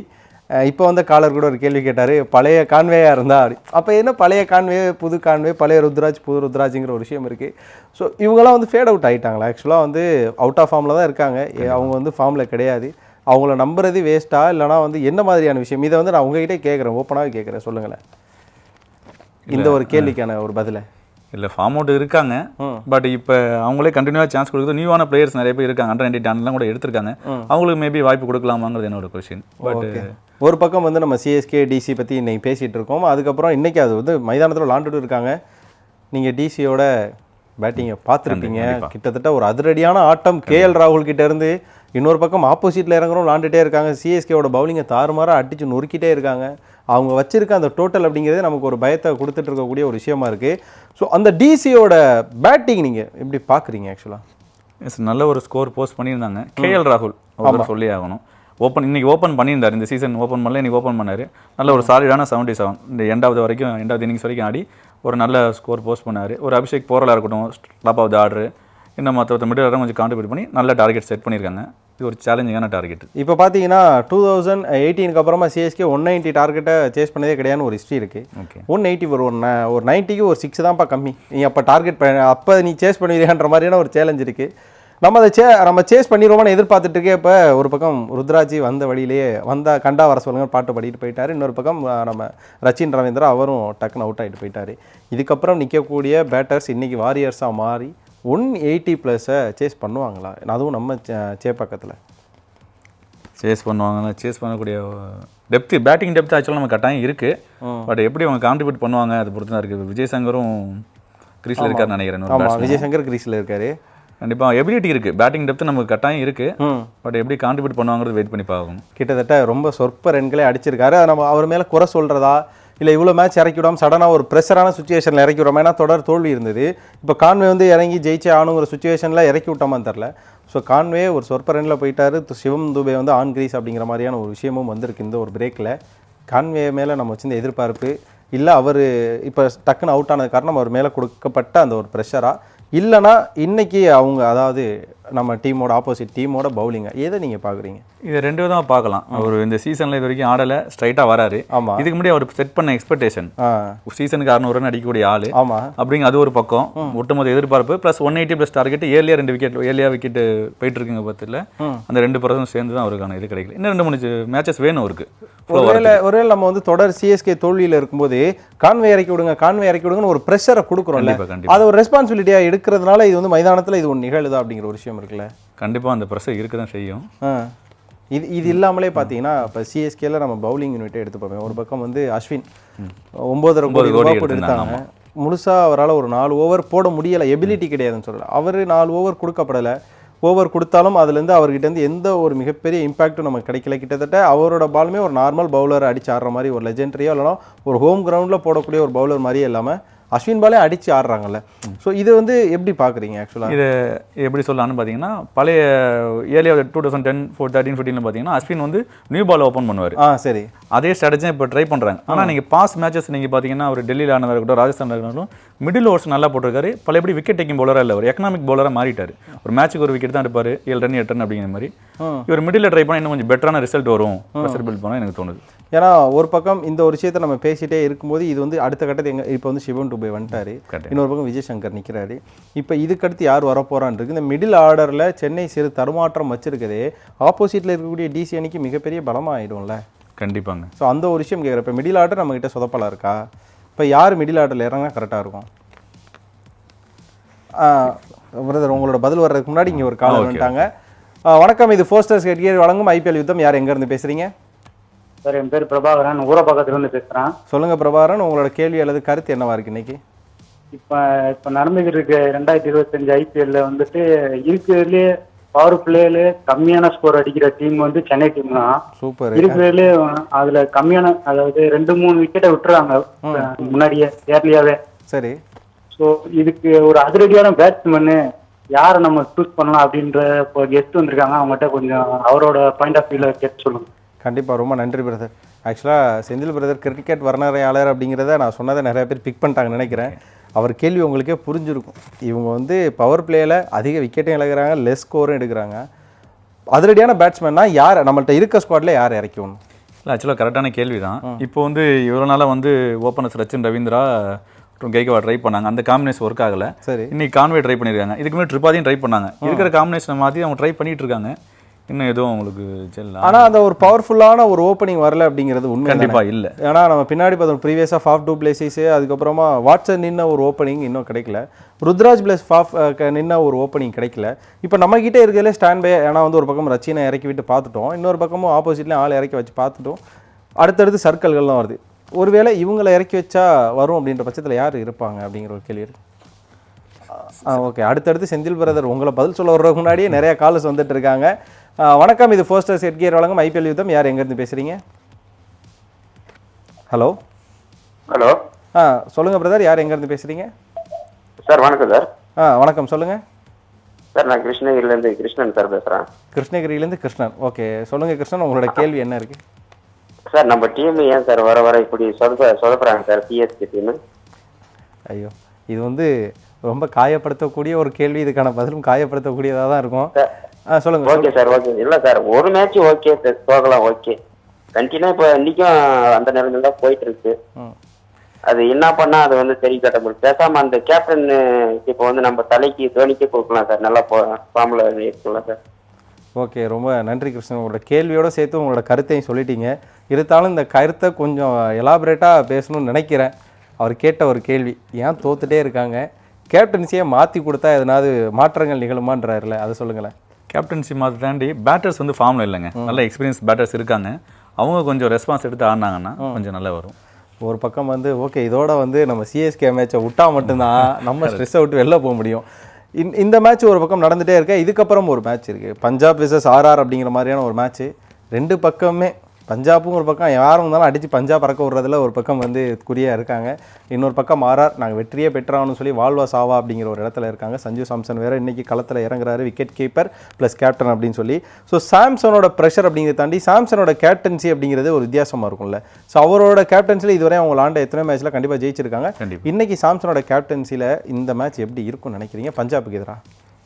இப்போ வந்த காலர் கூட ஒரு கேள்வி கேட்டார் பழைய கான்வேயாக இருந்தா அப்படி. அப்போ என்ன பழைய கான்வே புது கான்வே பழைய ருத்ராஜ் புது ருத்ராஜுங்கிற ஒரு விஷயம் இருக்குது ஸோ இவங்கெல்லாம் வந்து ஃபேட் அவுட் ஆகிட்டாங்களா ஆக்சுவலாக வந்து அவுட் ஆஃப் ஃபார்மில் தான் இருக்காங்க. அவங்க வந்து ஃபார்மில் கிடையாது. அவங்கள நம்புறது வேஸ்ட்டா இல்லைனா வந்து என்ன மாதிரியான விஷயம்? இதை வந்து நான் உங்ககிட்டே கேட்குறேன் ஓப்பனாகவே கேட்குறேன். சொல்லுங்களேன். இந்த ஒரு கேள்விக்கான ஒரு பதிலை. இல்லை ஃபார்ம் அவுட் இருக்காங்க. பட் இப்போ அவங்களே கண்டினியூவாக சான்ஸ் கொடுக்குறது நியூவான பிளேயர்ஸ் நிறைய பேர் இருக்காங்க. அண்டர் நைன்டி டேன்லாம் கூட எடுத்திருக்காங்க. அவங்களுக்கு மேபி வாய்ப்பு கொடுக்கலாமாங்கிறது என்னோட கொஸ்டின் பட் ஒரு பக்கம் வந்து நம்ம சிஎஸ்கே டிசி பற்றி இன்னைக்கு பேசிகிட்டு இருக்கோம். அதுக்கப்புறம் இன்னைக்கு அது வந்து மைதானத்தில் விளாண்டுட்டு இருக்காங்க. நீங்கள் டிசியோட பேட்டிங்கை பார்த்துருப்பீங்க. கிட்டத்தட்ட ஒரு அதிரடியான ஆட்டம் கேஎல் ராகுல் கிட்ட இருந்து இன்னொரு பக்கம் ஆப்போசிட்டில் இறங்குறோம் விளாண்டுட்டே இருக்காங்க. சிஎஸ்கேவோட பவுலிங்கை தாறுமாறாக அடிச்சு நொறுக்கிட்டே இருக்காங்க. அவங்க வச்சிருக்க அந்த டோட்டல் அப்படிங்கிறது நமக்கு ஒரு பயத்தை கொடுத்துட்டு இருக்கக்கூடிய ஒரு விஷயமா இருக்குது ஸோ அந்த டிசியோட பேட்டிங் நீங்கள் எப்படி பார்க்குறீங்க ஆக்சுவலாக எஸ் நல்ல ஒரு ஸ்கோர் போஸ்ட் பண்ணியிருந்தாங்க. கேஎல் ராகுல் அவர் சொல்லி ஆகணும். ஓப்பன் இன்னைக்கு ஓப்பன் பண்ணியிருந்தார். இந்த சீசன் ஓப்பன் பண்ணல இன்னைக்கு ஓப்பன் பண்ணார். நல்ல ஒரு சாலிடான செவன்ட்டி செவன் இந்த எண்டாவது வரைக்கும் எண்டாவது இன்னிங்ஸ் வரைக்கும் ஆடி ஒரு நல்ல ஸ்கோர் போஸ்ட் பண்ணார். ஒரு அபிஷேக் போரலாக இருக்கட்டும் டாப் ஆஃப் த ஆர்டர் இன்னும் மற்ற மிடில் கொஞ்சம் கான்ட்ரிபியூட் பண்ணி நல்ல டார்கெட் செட் பண்ணியிருக்காங்க. இது ஒரு சேலஞ்சிங்கான டார்கெட் இப்போ பார்த்தீங்கன்னா டூ தௌசண்ட் எயிட்டீனுக்கு அப்புறமா சிஎஸ்கே ஒன் நைன்ட்டி டார்கெட்டை சேஸ் பண்ணதே கிடையாதுன்னு ஒரு ஹிஸ்ட்ரி இருக்குது ஓகே ஒன் எயிட்டி ஒரு ந- ஒரு நைன்ட்டிக்கு ஒரு சிக்ஸ் தான்ப்பா கம்மி. நீ அப்போ டார்கெட் அப்போ நீ சேஸ் பண்ணுவீங்கன்ற மாதிரியான ஒரு சேலஞ்ச் இருக்குது நம்ம அதை சே நம்ம சேஸ் பண்ணிடுவோம்னு எதிர்பார்த்துட்டு இருக்கே இப்போ ஒரு பக்கம் ருத்ராஜி வந்த வழியிலேயே வந்தா கண்டா வர சொல்லுங்க பாட்டு பாடிட்டு போயிட்டாரு. இன்னொரு பக்கம் நம்ம ரச்சின் ரவீந்திரா அவரும் டக்குன்னு அவுட் ஆகிட்டு போயிட்டாரு. இதுக்கப்புறம் நிற்கக்கூடிய பேட்டர்ஸ் இன்னைக்கு வாரியர்ஸாக மாறி ஒன் எயிட்டி ப்ளஸை சேஸ் பண்ணுவாங்களா? அதுவும் நம்ம சே- சேப்பாக்கத்தில் சேஸ் பண்ணுவாங்க சேஸ் பண்ணக்கூடிய டெப்த் பேட்டிங் டெப்த் ஆக்சுவலாக நம்ம கட்டாயம் இருக்கு. பட் எப்படி அவங்க கான்ட்ரிபியூட் பண்ணுவாங்க அது பொறுத்து தான் இருக்குது விஜய் சங்கரும் கிரீஸில் இருக்காருன்னு நினைக்கிறேன். விஜய் சங்கர் கிரீஸில் இருக்காரு. கண்டிப்பாக எபிலிட்டி இருக்கு. பேட்டிங் டெப்த் நமக்கு கட்டாயம் இருக்கு. ம் பட் எப்படி கான்ட்ரிபியூட் பண்ணுவாங்கிறது வெயிட் பண்ணி பார்க்கணும். கிட்டத்தட்ட ரொம்ப சொற்ப ரன்களே அடிச்சிருக்காரு. அதை நம்ம அவர் மேலே குறை சொல்கிறதா இல்லை இவ்வளோ மேட்ச் இறக்கி விடாமல் சடனாக ஒரு ப்ரெஷரான சுச்சுவேஷனில் இறக்கி விடாமல் ஏன்னா தொடர் தோல்வி இருந்தது. இப்போ கான்வே வந்து இறங்கி ஜெயிச்சே ஆணுங்கிற சுச்சுவேஷனில் இறக்கி விட்டோமான்னு தெரில ஸோ கான்வே ஒரு சொற்ப ரன்னில் போயிட்டாரு. சிவம் துபே வந்து ஆன் கிரீஸ் அப்படிங்கிற மாதிரியான ஒரு விஷயமும் வந்திருக்கு இந்த ஒரு பிரேக்கில் கான்வே மேலே நம்ம வச்சிருந்த எதிர்பார்ப்பு இல்லை அவர் இப்போ டக்குன்னு அவுட் ஆனது காரணம் அவர் மேலே கொடுக்கப்பட்ட அந்த ஒரு ப்ரெஷராக இல்லைனா இன்றைக்கி அவங்க அதாவது நம்ம டீமோட ஆப்போசிட் டீமோட பவுலிங்கை எதை நீங்கள் பார்க்குறீங்க? இதை ரெண்டு விதமாக பார்க்கலாம். அவர் இந்த சீசனில் இது வரைக்கும் ஆடலை ஸ்ட்ரைட்டாக வராரு. ஆமா. இதுக்கு முன்னாடி அவர் செட் பண்ண எக்ஸ்பெக்டேஷன் சீசனுக்கு அறுநூறு ரன் அடிக்கக்கூடிய ஆள். ஆமாம் அப்படிங்க அது ஒரு பக்கம். ஒட்டுமொத்த எதிர்பார்ப்பு plus one eighty plus target ஏர்லியாக ரெண்டு விக்கெட் ஏர்லியாக விக்கெட் போயிட்டு இருக்குங்க பத்தில் அந்த ரெண்டு பர்சன்ட் சேர்ந்து தான் அவருக்கான இது கிடைக்கல. இன்னும் ரெண்டு மூணு மேட்சஸ் வேணும் அவருக்கு. ஒருவேளை. ஒருவேளை நம்ம வந்து தொடர் சிஎஸ்கே தோல்வியில இருக்கும்போது கான்வே இறக்கி விடுங்க கான்வே இறக்கி விடுங்கன்னு ஒரு ப்ரெஷரை கொடுக்குறோம்ல. அது ஒரு ரெஸ்பான்சிபிலிட்டியா எடுக்கிறதுனால இது வந்து மைதானத்துல இது ஒன்று நிகழுதா அப்படிங்கிற ஒரு விஷயம் இருக்குல்ல. கண்டிப்பா அந்த ப்ரெஷர் இருக்க தான் செய்யும். இது இது இல்லாமலே பார்த்தீங்கன்னா இப்போ சிஎஸ்கேல நம்ம பவுலிங் யூனிட்டே எடுத்து பார்ப்போம் ஒரு பக்கம் வந்து அஸ்வின். ஒன்பது கோடி ரூபாய் போட்டு எடுத்தாங்க முழுசா அவரால் ஒரு நாலு ஓவர் போட முடியலை. எபிலிட்டி கிடையாதுன்னு சொல்லல. அவர் நாலு ஓவர் கொடுக்கப்படலை. ஓவர் கொடுத்தாலும் அதுலேருந்து அவர்கிட்ட இருந்து எந்த ஒரு மிகப்பெரிய இம்பாக்ட்டும் நமக்கு கிடைக்கல. கிட்டத்தட்ட அவரோட பாலுமே ஒரு நார்மல் பவுலர் அடிச்சு ஆடுற மாதிரி ஒரு லெஜெண்டரியோ இல்லைனா ஒரு ஹோம் கிரவுண்டில் போடக்கூடிய ஒரு பவுலர் மாதிரியே இல்லாமல் அஸ்வின் பாலே அடிச்சு ஆடுறாங்கல்ல. ஸோ இது வந்து எப்படி பார்க்குறீங்க ஆக்சுவலாக இது எப்படி சொல்லலாம்னு பார்த்தீங்கன்னா பழைய ஏர்லியா two thousand ten four thirteen ஃபோர்டீனில் பார்த்தீங்கன்னா அஸ்வின் வந்து நியூ பால் ஓப்பன் பண்ணுவார். ஆ சரி. அதே ஸ்ட்ராட்டஜி இப்போ ட்ரை பண்ணுறாங்க ஆனால் நீங்கள் பாஸ் மேட்சஸ் நீங்கள் பார்த்தீங்கன்னா அவர் டெல்லியில் ஆனதாக இருக்கட்டும் ராஜஸ்தான் இருக்கட்டும் மிடில் ஓவர்ஸ் நல்லா போட்டிருக்காரு. பழையபடி விக்கெட் டேக்கிங் பவுலராக இல்லை ஒரு எக்கனாமிக் பவுலராக மாறிட்டார். ஒரு மேட்ச்சுக்கு ஒரு விக்கெட் தான் எடுப்பார். ஏழு ரன் எட்டு ரன் அப்படிங்கிற மாதிரி. இவர் மிடில் ட்ரை பண்ணால் இன்னும் கொஞ்சம் பெட்டரான ரிசல்ட் வரும். பில்ட் பண்ணால் எனக்கு தோணுது. ஏன்னா ஒரு பக்கம் இந்த ஒரு விஷயத்தை நம்ம பேசிட்டே இருக்கும்போது இது வந்து அடுத்த கட்டத்து எங்க இப்போ வந்து சிவன் டுபே வந்துட்டாரு. Correct. இன்னொரு பக்கம் விஜய் சங்கர் நிற்கிறாரு இப்போ இதுக்கடுத்து யார் வரப்போறான்னு இருக்கு இந்த மிடில் ஆர்டரில் சென்னை சிறு தருமாற்றம் வச்சிருக்கதே ஆப்போசிட்டில் இருக்கக்கூடிய டிசி அணிக்கு மிகப்பெரிய பலமாயிடும்ல? கண்டிப்பாங்க. ஸோ அந்த ஒரு விஷயம் கேட்குறேன் இப்போ மிடில் ஆர்டர் நம்மகிட்ட சொதப்பலா இருக்கா? இப்போ யார் மிடில் ஆர்டரில் இறங்கினா கரெக்டாக இருக்கும்? பிரதர் உங்களோட பதில் வர்றதுக்கு முன்னாடி இங்கே ஒரு கால் Okay, வந்துட்டாங்க. வணக்கம். இது ஃபோஸ்டர்ஸ் கெட்டியர் வழங்கும் ஐபிஎல் யுத்தம். யார் எங்கேருந்து பேசுகிறீங்க சார் என் பேர் பிரபாகரன். ஊரப்பாக்கத்துல இருந்து பேசுறேன். சொல்லுங்க பிரபாகரன் உங்களோட கேள்வி அல்லது கருத்து என்னவா இருக்கு இன்னைக்கு? இப்ப இப்ப நடந்துகிட்டு இருக்க ரெண்டாயிரத்தி இருபத்தஞ்சு ஐபிஎல்ல வந்துட்டு இருக்கிறதுலே பவர் பிளேல கம்மியான ஸ்கோர் அடிக்கிற டீம் வந்து சென்னை டீம் தான். சூப்பர் இருக்கிறதுலே அதுல கம்மியான அதாவது ரெண்டு மூணு விக்கெட்டை விட்டுறாங்க. முன்னாடியே ஏர்லியாவே. சரி. ஸோ இதுக்கு ஒரு அதிரடியான பேட்ஸ்மேனு யாரை நம்ம சூஸ் பண்ணலாம் அப்படின்ற இப்போ கெஸ்ட் வந்திருக்காங்க. அவங்ககிட்ட கொஞ்சம் அவரோட பாயிண்ட் ஆஃப் வியூல கேட்டு சொல்லுங்க. கண்டிப்பாக ரொம்ப நன்றி பிரதர் ஆக்சுவலாக செந்தில் பிரதர் கிரிக்கெட் வர்ணனையாளர் அப்படிங்கிறத நான் சொன்னதை நிறைய பேர் பிக் பண்ணிட்டாங்கன்னு நினைக்கிறேன். அவர் கேள்வி உங்களுக்கே புரிஞ்சிருக்கும். இவங்க வந்து பவர் பிளேயில் அதிக விக்கெட்டும் இழக்கிறாங்க லெஸ் ஸ்கோரும் எடுக்கிறாங்க. அதிரடியான பேட்ஸ்மேன்னா யார்? நம்மள்ட்ட இருக்க ஸ்குவாடில் யார் இறக்கணும் இல்லை ஆக்சுவலாக கரெக்டான கேள்வி தான் இப்போ வந்து இவ்வளோ நாளாக வந்து ஓப்பனர்ஸ் ரச்சின் ரவீந்திரா மற்றும் கெய்கவா ட்ரை பண்ணாங்க. அந்த காம்பினேஷன் ஒர்க் ஆகல. சரி. இன்னைக்கு கான்வே ட்ரை பண்ணியிருக்காங்க இதுக்கு முன்னாடி ட்ரிபாதியும் ட்ரை பண்ணாங்க. இருக்கிற காம்பினேஷனை மாற்றி அவங்க ட்ரை பண்ணிட்டு இருக்காங்க. இன்னும் எதுவும் அவங்களுக்கு செல்ல ஆனால் அந்த ஒரு பவர்ஃபுல்லான ஒரு ஓப்பனிங் வரல அப்படிங்கிறது உண்மை கண்டிப்பா இல்லை. ஏன்னா நம்ம பின்னாடி பார்த்தோம் ப்ரீவியஸாக ஃபாஃப் டூ பிளேசிஸு அதுக்கப்புறமா வாட்ஸன் நின்ன ஒரு ஓப்பனிங் இன்னும் கிடைக்கல. ருத்ராஜ் பிளஸ் ஃபாஃப் நின்ன ஒரு ஓப்பனிங் கிடைக்கல. இப்போ நம்ம கிட்டே இருக்கிறதுல ஸ்டாண்ட் பை ஏன்னா வந்து ஒரு பக்கம் ரச்சினை இறக்கி விட்டு பார்த்துட்டோம். இன்னொரு பக்கமும் ஆப்போசிட்லேயும் ஆள் இறக்கி வச்சு பார்த்துட்டோம். அடுத்தடுத்து சர்க்கிள்கள்லாம் வருது. ஒருவேளை இவங்களை இறக்கி வச்சா வரும் அப்படின்ற பட்சத்தில் யார் இருப்பாங்க அப்படிங்கிற ஒரு கேள்வி இருக்கு. ஆ ஓகே அடுத்தடுத்து செந்தில் பிரதர் உங்களை பதில் சொல்ல வர்றதுக்கு முன்னாடியே நிறைய கால்ஸ் வந்துட்டு இருக்காங்க வணக்கம். இது ஃபோஸ்டர் செட் கியர் வழங்கும் ஐபிஎல் யுத்தம். யார் எங்கேருந்து பேசுகிறீங்க ஹலோ ஹலோ ஆ சொல்லுங்கள் பிரதர் யார் எங்கேருந்து பேசுகிறீங்க சார் வணக்கம் சார் ஆ வணக்கம். சொல்லுங்கள் சார் நான் கிருஷ்ணகிரிலேருந்து கிருஷ்ணன் சார் பேசுகிறேன் கிருஷ்ணகிரியிலேருந்து கிருஷ்ணன். ஓகே சொல்லுங்கள் கிருஷ்ணன் உங்களோட கேள்வி என்ன இருக்குது சார் நம்ம டீம் ஏன் சார் வர வர இப்படி சொதப்ப சொதப்புறாங்க சார் பிஎஸ்கே டீம் ஐயோ. இது வந்து ரொம்ப காயப்படுத்தக்கூடிய ஒரு கேள்வி இதுக்கான பதிலும் காயப்படுத்தக்கூடியதாக தான் இருக்கும். ஆ சொல்லுங்கள் ஓகே சார் ஓகே. இல்லை சார் ஒரு மேட்ச் ஓகே சார் போகலாம் ஓகே. கண்டினியூ இப்போ இன்னைக்கும் அந்த நிலைமையில தான் போயிட்டு இருக்கு. அது என்ன பண்ணா அது வந்து சரி கட்ட முடியும். பேசாம அந்த கேப்டன் இப்போ வந்து நம்ம தலைக்கு தோனிக்கே கொடுக்கலாம் சார். நல்லா ஃபார்ம்ல இருக்கலாம் சார். ஓகே ரொம்ப நன்றி கிருஷ்ணன். உங்களோட கேள்வியோட சேர்த்து உங்களோட கருத்தையும் சொல்லிட்டீங்க. இருந்தாலும் இந்த கருத்தை கொஞ்சம் எலாபரேட்டாக பேசணும்னு நினைக்கிறேன். அவர் கேட்ட ஒரு கேள்வி. ஏன் தோத்துட்டே இருக்காங்க? கேப்டன்சியை மாற்றி கொடுத்தா எதனாவது மாற்றங்கள் நிகழுமான்றாருல அதை சொல்லுங்களேன். கேப்டன்சி மாதிரி தாண்டி பேட்டர்ஸ் வந்து ஃபார்மில் இல்லைங்க. நல்ல எக்ஸ்பீரியன்ஸ் பேட்டர்ஸ் இருக்காங்க. அவங்க கொஞ்சம் ரெஸ்பான்ஸ் எடுத்து ஆடினாங்கன்னா கொஞ்சம் நல்லா வரும். ஒரு பக்கம் வந்து ஓகே இதோட வந்து நம்ம சிஎஸ்கே மேட்சை விட்டா மட்டும்தான் நம்ம ஸ்ட்ரெஸ்ஸை விட்டு வெளில போக முடியும். இந்த- இந்த மேட்ச் ஒரு பக்கம் நடந்துட்டே இருக்க. இதுக்கப்புறம் ஒரு மேட்ச் இருக்குது பஞ்சாப் விசஸ் ஆர்ஆர் அப்படிங்கிற மாதிரியான ஒரு மேட்ச் ரெண்டு பக்கமே பஞ்சாப்பும் ஒரு பக்கம் யாரும் இருந்தாலும் அடித்து பஞ்சாப் பறக்க விடுறதுல ஒரு பக்கம் வந்து குறியாக இருக்காங்க. இன்னொரு பக்கம் ஆர்ஆர் நாங்கள் வெற்றியே பெற்றாகணும்னு சொல்லி வாழ்வா சாவா அப்படிங்கிற ஒரு இடத்துல இருக்காங்க. சஞ்சு சாம்சன் வேற இன்னைக்கு களத்தில் இறங்குறாரு விக்கெட் கீப்பர் ப்ளஸ் கேப்டன் அப்படின்னு சொல்லி. ஸோ சாம்சனோட ப்ரெஷர் அப்படிங்கிறத தாண்டி சாம்சனோட கேப்டன்சி அப்படிங்கிறது ஒரு வித்தியாசமாக இருக்கும்ல. ஸோ அவரோட கேப்டன்சியில் இதுவரை அவங்க ஆண்ட எத்தனை மேட்ச்சில் கண்டிப்பாக ஜெயிச்சிருக்காங்க. இன்னைக்கு சாம்சனோட கேப்டன்சியில் இந்த மேட்ச் எப்படி இருக்கும்னு நினைக்கிறீங்க? பஞ்சாபுக்கு எதிராக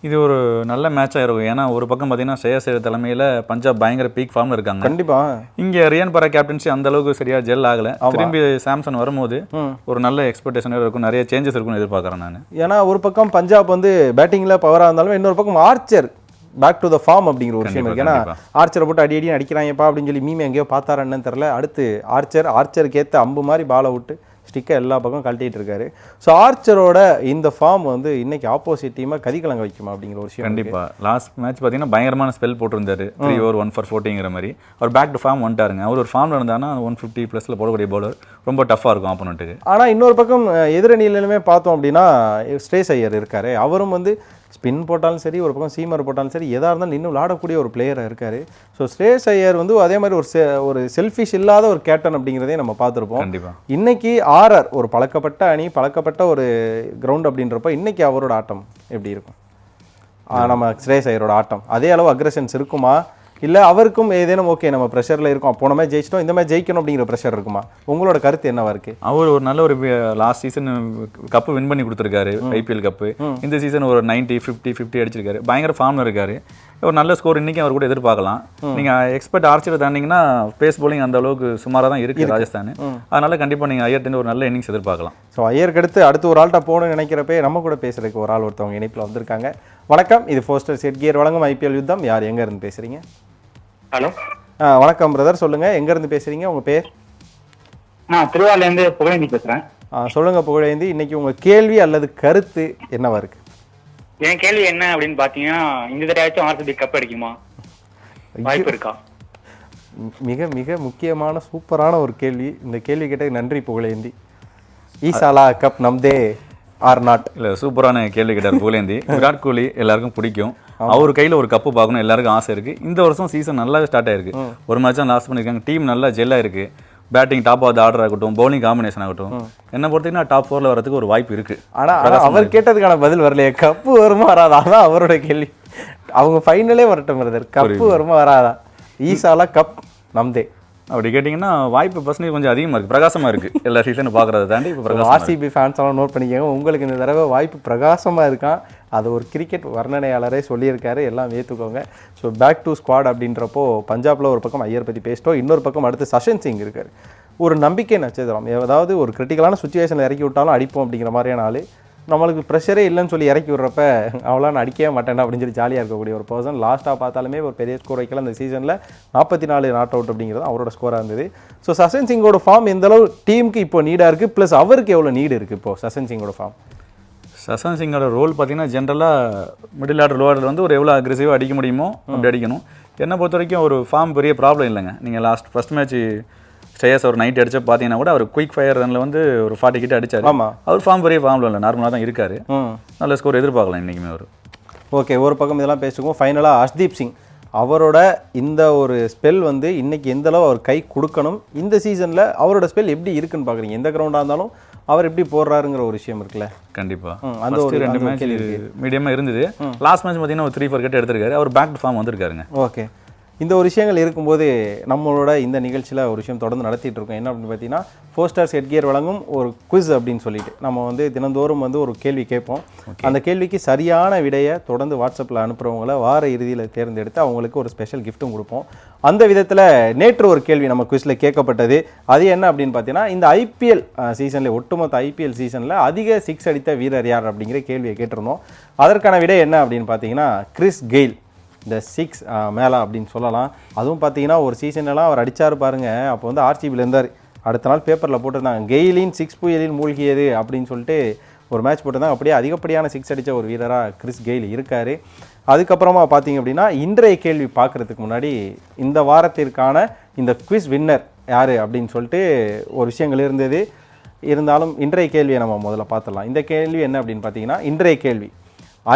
இது ஒரு நல்ல மேட்சாக இருக்கும் ஏன்னா ஒரு பக்கம் பார்த்தீங்கன்னா ஸ்ரேயஸ் ஐயர் தலைமையில் பஞ்சாப் பயங்கர பீக் ஃபார்மில் இருக்காங்க. கண்டிப்பாக இங்கே ரியன் பரா கேப்டன்சி அந்த அளவுக்கு சரியா ஜெல் ஆகல. திரும்பி சாம்சன் வரும்போது ஒரு நல்ல எக்ஸ்பெக்டேஷன் இருக்கும். நிறைய சேஞ்சஸ் இருக்கும்னு எதிர்பார்க்குறேன் நான். ஏன்னா ஒரு பக்கம் பஞ்சாப் வந்து பேட்டிங்கில் பவராக இருந்தாலும் இன்னொரு பக்கம் Archer back to the form அப்படிங்கிற ஒரு விஷயம் இருக்கு. ஏன்னா ஆர்ச்சரை போட்டு அடி அடி அடிக்கிறாங்கப்பா அப்படின்னு சொல்லி மீமே எங்கேயோ பார்த்தாரா என்னன்னு தெரில அடுத்து ஆர்ச்சர் ஆர்ச்சருக்கு ஏற்ற அம்பு மாதிரி பாலை விட்டு ஸ்டிக்கை எல்லா பக்கம் கழட்டிட்டு இருக்காரு ஸோ ஆர்ச்சரோட இந்த ஃபார்ம் வந்து இன்னைக்கு ஆப்போசிட் டீமை கதிகலங்க வைக்குமா அப்படிங்கிற ஒரு விஷயம் இருக்கு. கண்டிப்பா. லாஸ்ட் மேட்ச் பார்த்தீங்கன்னா பயங்கரமான ஸ்பெல் போட்டிருந்தாரு. த்ரீ ஓவர் ஒன் ஃபார் ஃபோர்ட்டிங்கிற மாதிரி. அவர் பேக் டு ஃபார்ம் வந்துட்டாருங்க. அவர் ஒரு ஃபார்மில் இருந்தாருன்னா ஒன் ஃபிஃப்டி ப்ளஸில் போடக்கூடிய பவுலர் ரொம்ப டஃப்பாக இருக்கும் ஆப்போனண்ட்டுக்கு ஆனா இன்னொரு பக்கம் எதிரணியிலுமே பார்த்தோம் அப்படின்னா ஸ்ட்ரேஸ் ஐயர் இருக்காரு. அவரும் வந்து ஸ்பின் போட்டாலும் சரி ஒரு பக்கம் சீமர் போட்டாலும் சரி எதாக இருந்தாலும் இன்னும் விளாடக்கூடிய ஒரு பிளேயராக இருக்காரு. ஸோ ஸ்ட்ரேஸ் ஐயர் வந்து அதே மாதிரி ஒரு se- ஒரு செல்ஃபிஷ் இல்லாத ஒரு கேப்டன் அப்படிங்கிறதே நம்ம பார்த்துருப்போம். கண்டிப்பா. இன்னைக்கு ஆர்ஆர் ஒரு பழக்கப்பட்ட அணி பழக்கப்பட்ட ஒரு கிரவுண்ட் அப்படின்றப்ப இன்னைக்கு அவரோட ஆட்டம் எப்படி இருக்கும்? நம்ம ஸ்ரேஸ் ஐயரோட ஆட்டம். அதே அளவு அக்ரஷன்ஸ் இருக்குமா? இல்லை அவருக்கும் ஏதேனும் ஓகே நம்ம ப்ரெஷரில் இருக்கோம் போன மாதிரி ஜெயிச்சிட்டோம் இந்த மாதிரி ஜெயிக்கணும் அப்படிங்கிற ப்ரெஷர் இருக்குமா? உங்களோட கருத்து என்னவா இருக்கு? அவர் ஒரு நல்ல ஒரு லாஸ்ட் சீசன் கப்பு வின் பண்ணி கொடுத்துருக்காரு ஐபிஎல் கப்பு இந்த சீசன் ஒரு 90 50 50 அடிச்சிருக்காரு. பயங்கர ஃபார்ம்ல இருக்காரு. ஒரு நல்ல ஸ்கோர் இன்னைக்கு அவர் கூட எதிர்பார்க்கலாம். நீங்க எக்ஸ்பெக்ட் ஆர்ச்சர் தாண்டிங்கன்னா பேஸ் bowling அந்த அளவுக்கு சுமாரா தான் இருக்கு ராஜஸ்தான். அதனால கண்டிப்பா நீங்க ஐயர்ட்டு ஒரு நல்ல இன்னிங்ஸ் எதிர்பார்க்கலாம். ஸோ ஐயருக்கு அடுத்து அடுத்து ஒரு ஆள்கிட்ட போகணும்னு நினைக்கிறப்பே நம்ம கூட பேசுறதுக்கு ஒரு ஆள் ஒருத்தவங்க இணைப்பில் வந்திருக்காங்க. வணக்கம் இது ஃபோஸ்டர் செட் கியர் வழங்கும் ஐபிஎல் யுத்தம். யார் எங்க இருந்து பேசுறீங்க? ஹலோ. ஆ, வணக்கம் பிரதர் சொல்லுங்க. எங்க இருந்து பேசுறீங்க? உங்க பேர்? நான் திருவாரூர்லேருந்து புகழேந்தி பேசுகிறேன் ஆ, சொல்லுங்க புகழேந்தி. இன்னைக்கு உங்க கேள்வி அல்லது கருத்து என்னவா இருக்கு? என் கேள்வி என்ன அப்படின்னு பார்த்தீங்கன்னா இந்த தடவையாச்சும் ஆர்சிபி கப் அடிக்குமா? வாய்ப்பு இருக்கா? மிக மிக முக்கியமான சூப்பரான ஒரு கேள்வி. இந்த கேள்வி கேட்டதுக்கு நன்றி புகழேந்தி. ஈசாலா கப் நம்தே. ஆர் நாட் இல்ல சூப்பரான கேள்வி கேட்டார் புகழேந்தி விராட் கோலி எல்லாருக்கும் பிடிக்கும். அவர் கையில ஒரு கப்பு பார்க்கணும் எல்லாருக்கும் ஆசை இருக்கு. இந்த வருஷம் சீசன் நல்லாவே ஸ்டார்ட் ஆயிருக்கு. ஒரு மேட்ச் தான் லாஸ்ட் பண்ணிருக்காங்க. டீம் நல்லா ஜெல்லா இருக்கு பேட்டிங் டாப் ஆஃப் ஆர்டர் ஆகட்டும் பவுலிங் காம்பினேஷன் ஆகட்டும் என்ன பொறுத்தீங்கன்னா டாப் ஃபோர்ல வரதுக்கு ஒரு வாய்ப்பு இருக்கு. ஆனா ஆனா அவர் கேட்டதுக்கான பதில் வரலையே. கப்பு வருமா வராதா? அதான் அவரோட கேள்வி. அவங்க ஃபைனலே வரட்டும் கப்பு வருமா வராதா? ஈசாலா கப் நம்தே. அப்படி கேட்டிங்கன்னா வாய்ப்பு பர்சன்டேஜ் கொஞ்சம் அதிகமா இருக்கு. பிரகாசமா இருக்கு. எல்லா சீசனும் பார்க்கறத தாண்டி இப்போ. ஆர்சிபி ஃபேன்ஸ் எல்லாம் நோட் பண்ணிக்கோங்க. உங்களுக்கு இந்த தடவை வாய்ப்பு பிரகாசமா இருக்கான் அது ஒரு கிரிக்கெட் வர்ணனையாளரே சொல்லியிருக்காரு. எல்லாம் ஏற்றுக்கோங்க ஸோ பேக் டு ஸ்குவாட் அப்படின்றப்போ பஞ்சாப்ல ஒரு பக்கம் ஐயர் பற்றி பேசிட்டோம். இன்னொரு பக்கம் அடுத்து சஷன் சிங் இருக்காரு. ஒரு நம்பிக்கை நட்சத்திரம். ஏதாவது ஒரு கிரிட்டிக்கலான சுச்சுவேஷனில் இறக்கி விட்டாலும் அடிப்போம் அப்படிங்கிற மாதிரியான ஆளு. நம்மளுக்கு ப்ரெஷரே இல்லைன்னு சொல்லி இறக்கி விடுறப்ப அவ்வளோ நான் அடிக்கவே மாட்டேன் அப்படின்னு சொல்லி ஜாலியாக இருக்கக்கூடிய ஒரு பர்சன் லாஸ்ட்டாக பார்த்தாலுமே ஒரு பெரிய ஸ்கோர் வைக்கல. அந்த சீசனில் நாற்பத்தி நாலு நாட் அவுட் அப்படிங்கிறது அவரோட ஸ்கோராக இருந்தது. ஸோ சசன் சிங்கோட ஃபார்ம் எந்த அளவு டீமுக்கு இப்போ நீடாக இருக்குது ப்ளஸ் அவருக்கு எவ்வளோ நீடு இருக்குது இப்போ சசன் சிங்கோட ஃபார்ம் சசாந்த் சிங்கோட ரோல் பார்த்தீங்கன்னா ஜென்ரலாக மிடில் ஆர்டர் லோ ஆர்டர் வந்து ஒரு எவ்வளோ அக்ரெசிவாக அடிக்க முடியுமோ அப்படி அடிக்கணும். என்னை பொறுத்த வரைக்கும் ஒரு ஃபார்ம் பெரிய ப்ராப்ளம் இல்லைங்க. நீங்கள் லாஸ்ட் ஃபர்ஸ்ட் மேட்ச் ஸ்ரேயஸ் ஒரு நைட் அடிச்ச பார்த்தீங்கன்னா கூட அவர் குயிக் ஃபயர் ரனில் வந்து ஒரு ஃபார்ட்டி கிட்ட அடிச்சார். ஆமா. அவர் ஃபார்ம் பெரிய ஃபார்மில் இல்லை நார்மலாக தான் இருக்காரு. நல்ல ஸ்கோர் எதிர்பார்க்கலாம் இன்றைக்குமே அவர். ஓகே ஒரு பக்கம் இதெல்லாம் பேசிக்குவோம். ஃபைனலாக ஹர்ஷ்தீப் சிங். அவரோட இந்த ஒரு ஸ்பெல் வந்து இன்னைக்கு எந்த அளவு அவர் கை கொடுக்கணும்? இந்த சீசனில் அவரோட ஸ்பெல் எப்படி இருக்குன்னு பார்க்குறீங்க எந்த கிரவுண்டாக இருந்தாலும் அவர் எப்படி போடுறாருங்கிற ஒரு விஷயம் இருக்குல்ல? கண்டிப்பா. ம், அந்த ஒரு- ரெண்டு மேட்ச் மீடியமாக இருந்தது. லாஸ்ட் மேட்ச் பார்த்தீங்கன்னா ஒரு த்ரீ ஃபோர் கட் எடுத்திருக்காரு. அவர் பேக் டு ஃபார்ம் வந்திருக்காருங்க. ஓகே இந்த ஒரு விஷயங்கள் இருக்கும்போது நம்மளோட இந்த நிகழ்ச்சியில் ஒரு விஷயம் தொடர்ந்து நடத்திட்டு இருக்கோம். என்ன அப்படின்னு பார்த்தீங்கன்னா ஃபோர் ஸ்டார்ஸ் ஹெட்கியர் வழங்கும் ஒரு குவிஸ் அப்படின்னு சொல்லிட்டு நம்ம வந்து தினந்தோறும் வந்து ஒரு கேள்வி கேட்போம். அந்த கேள்விக்கு சரியான விடையை தொடர்ந்து வாட்ஸ்அப்பில் அனுப்புகிறவங்கள வார இறுதியில் தேர்ந்தெடுத்து அவங்களுக்கு ஒரு ஸ்பெஷல் கிஃப்ட்டும் கொடுப்போம். அந்த விதத்தில் நேற்று ஒரு கேள்வி நம்ம குவிஸில் கேட்கப்பட்டது. அது என்ன அப்படின்னு பார்த்தீங்கன்னா இந்த ஐபிஎல் சீசனில் ஒட்டுமொத்த ஐபிஎல் சீசனில் அதிக சிக்ஸ் அடித்த வீரர் யார் அப்படிங்கிற கேள்வியை கேட்டிருந்தோம். அதற்கான விடை என்ன அப்படின்னு பார்த்தீங்கன்னா கிறிஸ் கெயில் இந்த சிக்ஸ் மேலே அப்படின்னு சொல்லலாம். அதுவும் பார்த்தீங்கன்னா ஒரு சீசன்லாம் அவர் அடித்தார் பாருங்கள் அப்போ வந்து ஆர்சிபியில் இருந்தார். அடுத்த நாள் பேப்பரில் போட்டிருந்தாங்க. கெயிலின் சிக்ஸ் புயலின் மூழ்கியது அப்படின்னு சொல்லிட்டு ஒரு மேட்ச் போட்டிருந்தாங்க. அப்படியே அதிகப்படியான சிக்ஸ் அடித்த ஒரு வீரராக கிறிஸ் கெயில் இருக்கார். அதுக்கப்புறமா பார்த்தீங்க அப்படின்னா இன்றைய கேள்வி பார்க்குறதுக்கு முன்னாடி இந்த வாரத்திற்கான இந்த குவிஸ் வின்னர் யார் அப்படின்னு சொல்லிட்டு ஒரு விஷயங்கள் இருந்தது. இருந்தாலும் இன்றைய கேள்வியை நம்ம முதல்ல பார்த்துடலாம். இந்த கேள்வி என்ன அப்படின்னு பார்த்தீங்கன்னா இன்றைய கேள்வி.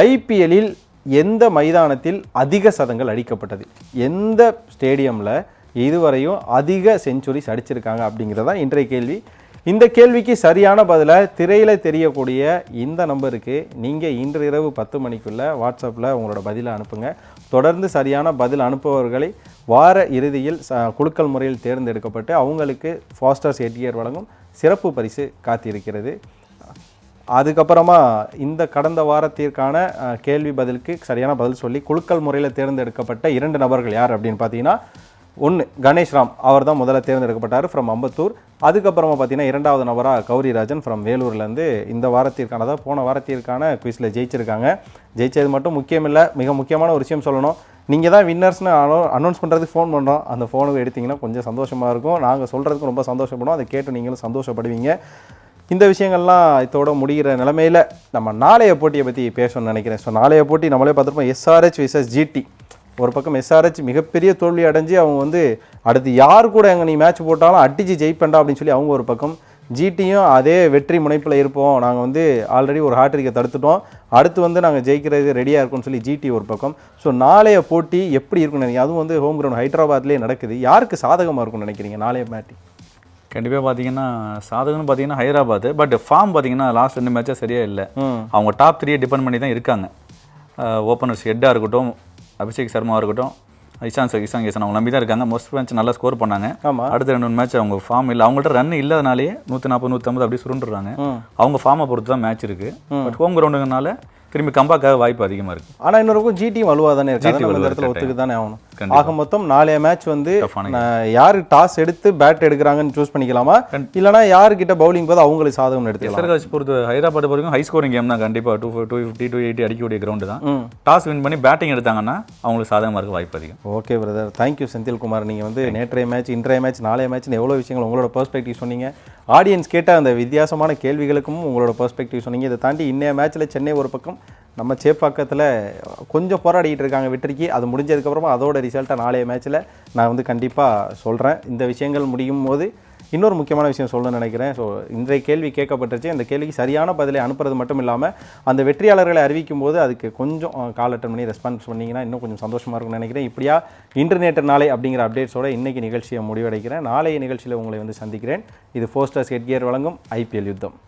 ஐபிஎல்லில் எந்த மைதானத்தில் அதிக சதங்கள் அடிக்கப்பட்டது? எந்த ஸ்டேடியமில் இதுவரையும் அதிக செஞ்சுரிஸ் அடிச்சிருக்காங்க அப்படிங்கிறதான் இன்றைய கேள்வி. இந்த கேள்விக்கு சரியான பதிலை திரையில் தெரியக்கூடிய இந்த நம்பருக்கு நீங்கள் இன்று இரவு பத்து மணிக்குள்ளே வாட்ஸ்அப்பில் உங்களோட பதிலை அனுப்புங்க. தொடர்ந்து சரியான பதில் அனுப்புபவர்களை வார இறுதியில் ச குலுக்கல் முறையில் தேர்ந்தெடுக்கப்பட்டு அவங்களுக்கு ஃபாஸ்டர்ஸ் எட்டியர் வழங்கும் சிறப்பு பரிசு காத்திருக்கிறது. அதுக்கப்புறமா இந்த கடந்த வாரத்திற்கான கேள்வி பதிலுக்கு சரியான பதில் சொல்லி குலுக்கல் முறையில் தேர்ந்தெடுக்கப்பட்ட இரண்டு நபர்கள் யார் அப்படின்னு பார்த்தீங்கன்னா ஒன்று கணேஷ் ராம். அவர் தான் முதல்ல தேர்ந்தெடுக்கப்பட்டார் ஃப்ரம் அம்பத்தூர். அதுக்கப்புறமா பார்த்தீங்கன்னா இரண்டாவது நபராக கௌரிராஜன் ஃப்ரம் வேலூர்லேருந்து இந்த வாரத்திற்கான தான் போன வாரத்திற்கான குவிஸில் ஜெயிச்சிருக்காங்க. ஜெயிச்சது மட்டும் முக்கியமில்லை மிக முக்கியமான ஒரு விஷயம் சொல்லணும். நீங்கள் தான் வின்னர்ஸ்னு அனௌன்ஸ் பண்ணுறதுக்கு ஃபோன் பண்ணுறோம் அந்த ஃபோனுக்கு எடுத்திங்கன்னா கொஞ்சம் சந்தோஷமாக இருக்கும். நாங்கள் சொல்கிறதுக்கு ரொம்ப சந்தோஷப்படுவோம். அதை கேட்டு நீங்களும் சந்தோஷப்படுவீங்க. இந்த விஷயங்கள்லாம் இதோட முடிகிற நிலமையில நம்ம நாளைய போட்டியை பற்றி பேசணும்னு நினைக்கிறேன். ஸோ நாளைய போட்டி நம்மளே பார்த்துருப்போம். எஸ்ஆர்ஹெச் விசஸ் ஜிடி ஒரு பக்கம் எஸ்ஆர்ஹெச் மிகப்பெரிய தோல்வி அடைஞ்சு அவங்க வந்து அடுத்து யார் கூட எங்கே நீ மேட்ச் போட்டாலும் அடிச்சு ஜெயிப்பேன்டா அப்படின்னு சொல்லி அவங்க ஒரு பக்கம். ஜிடியும் அதே வெற்றி முனைப்பில் இருப்போம். நாங்கள் வந்து ஆல்ரெடி ஒரு ஹாட்ரிக்கை தடுத்துட்டோம். அடுத்து வந்து நாங்கள் ஜெயிக்கிறது ரெடியாக இருக்கும்னு சொல்லி ஜிடி ஒரு பக்கம். ஸோ நாளைய போட்டி எப்படி இருக்கும்னு நினைக்கிறீங்க? அதுவும் வந்து ஹோம் கிரவுண்ட் ஹைதராபாத்லேயே நடக்குது. யாருக்கு சாதகமாக இருக்கும்னு நினைக்கிறீங்க நாளைய மேட்டி கண்டிப்பாக பார்த்தீங்கன்னா சாதகம்னு பார்த்தீங்கன்னா ஹைதராபாத் பட் ஃபார்ம் பார்த்தீங்கன்னா லாஸ்ட் ரெண்டு மேட்சே சரியா இல்லை. அவங்க டாப் த்ரீயை டிபெண்ட் பண்ணி தான் இருக்காங்க. ஓப்பனர்ஸ் ஹெட்டாக இருக்கட்டும் அபிஷேக் சர்மாவாக இருக்கட்டும் இஷான் ச- இஷான் கேசன் அவங்க நம்பி தான் இருக்காங்க. மோஸ்ட் மேட்ச் நல்லா ஸ்கோர் பண்ணாங்க. அடுத்த ரெண்டு மூணு மேட்ச் அவங்க ஃபார்ம் இல்லை. அவங்கள்ட்ட ரன் இல்லாதனாலேயே நூற்றி நாற்பது நூற்றம்பது அப்படியே சுருண்டுறாங்க. அவங்க ஃபார்மை பொறுத்து தான் மேட்ச் இருக்கு பட் ஹோம் கிரவுண்டுங்கனால திரும்பி கம்பாக்காக வாய்ப்பு அதிகமாக இருக்கு. ஆனா இன்னொரு பக்கம் ஜிடியும் வலுவாக தானே இருக்கு GT அதை நம்ம இந்த இடத்துல ஒத்துக்கு தானே ஆகணும். ஆக மொத்தம் நாளைய மேட்ச் வந்து யாரு டாஸ் எடுத்து பேட் எடுக்கிறாங்கன்னு சூஸ் பண்ணிக்கலாமா? இல்லனா யாருக்கிட்ட பவுலிங் போது அவங்களுக்கு சாதகம் எடுத்துக்கலாம். எஸ்ஆர்ஹெச் பொறுத்து ஹைதராபாத் வரைக்கும் ஹை ஸ்கோரிங் கேம் தான் கண்டிப்பாக two two fifty two eighty அடிக்கக்கூடிய கிரவுண்டு தான். டாஸ் வின் பண்ணி பேட்டிங் எடுத்தாங்கன்னா அவங்களுக்கு சாதகமாக இருக்க வாய்ப்பு அதிகம். ஓகே பிரதர் தேங்க்யூ செந்தில்குமார் நீங்கள் வந்து நேற்றைய மேட்ச் இன்றைய மேட்ச் நாளைய மேட்ச்னு எவ்வளோ விஷயங்கள் உங்களோட பெர்ஸ்பெக்டிவ் சொன்னீங்க. ஆடியன்ஸ் கேட்ட அந்த வித்தியாசமான கேள்விகளுக்கும் உங்களோட பெர்ஸ்பெக்டிவ் சொன்னீங்க. இதை தாண்டி இன்னைய மேட்ச்சில் சென்னை ஒரு பக்கம் நம்ம சேப்பாக்கத்தில் கொஞ்சம் போராடிட்டு இருக்காங்க வெற்றிக்கு. அது முடிஞ்சதுக்கப்புறமா அதோட ரிசல்ட்டை நாளைய மேட்ச்சில் நான் வந்து கண்டிப்பாக சொல்கிறேன் இந்த விஷயங்கள் முடியும் போது இன்னொரு முக்கியமான விஷயம் சொல்லணும்னு நினைக்கிறேன். ஸோ இன்றைய கேள்வி கேட்கப்பட்டுருச்சு. அந்த கேள்விக்கு சரியான பதிலை அனுப்புறது மட்டும் இல்லாமல் அந்த வெற்றியாளர்களை அறிவிக்கும் போது அதுக்கு கொஞ்சம் கால் அட்டன் பண்ணி ரெஸ்பான்ஸ் பண்ணிங்கன்னா இன்னும் கொஞ்சம் சந்தோஷமாக இருக்கும்னு நினைக்கிறேன். இப்படியா? இன்டர்நெட் நாளை அப்படிங்கிற அப்டேட்ஸோட இன்னைக்கு நிகழ்ச்சியை முடிவடைக்கிறேன் நாளைய நிகழ்ச்சியில் உங்களை வந்து சந்திக்கிறேன். இது ஃபோஸ்டர்ஸ் ஹெட்கியர் வழங்கும் ஐபிஎல் யுத்தம்.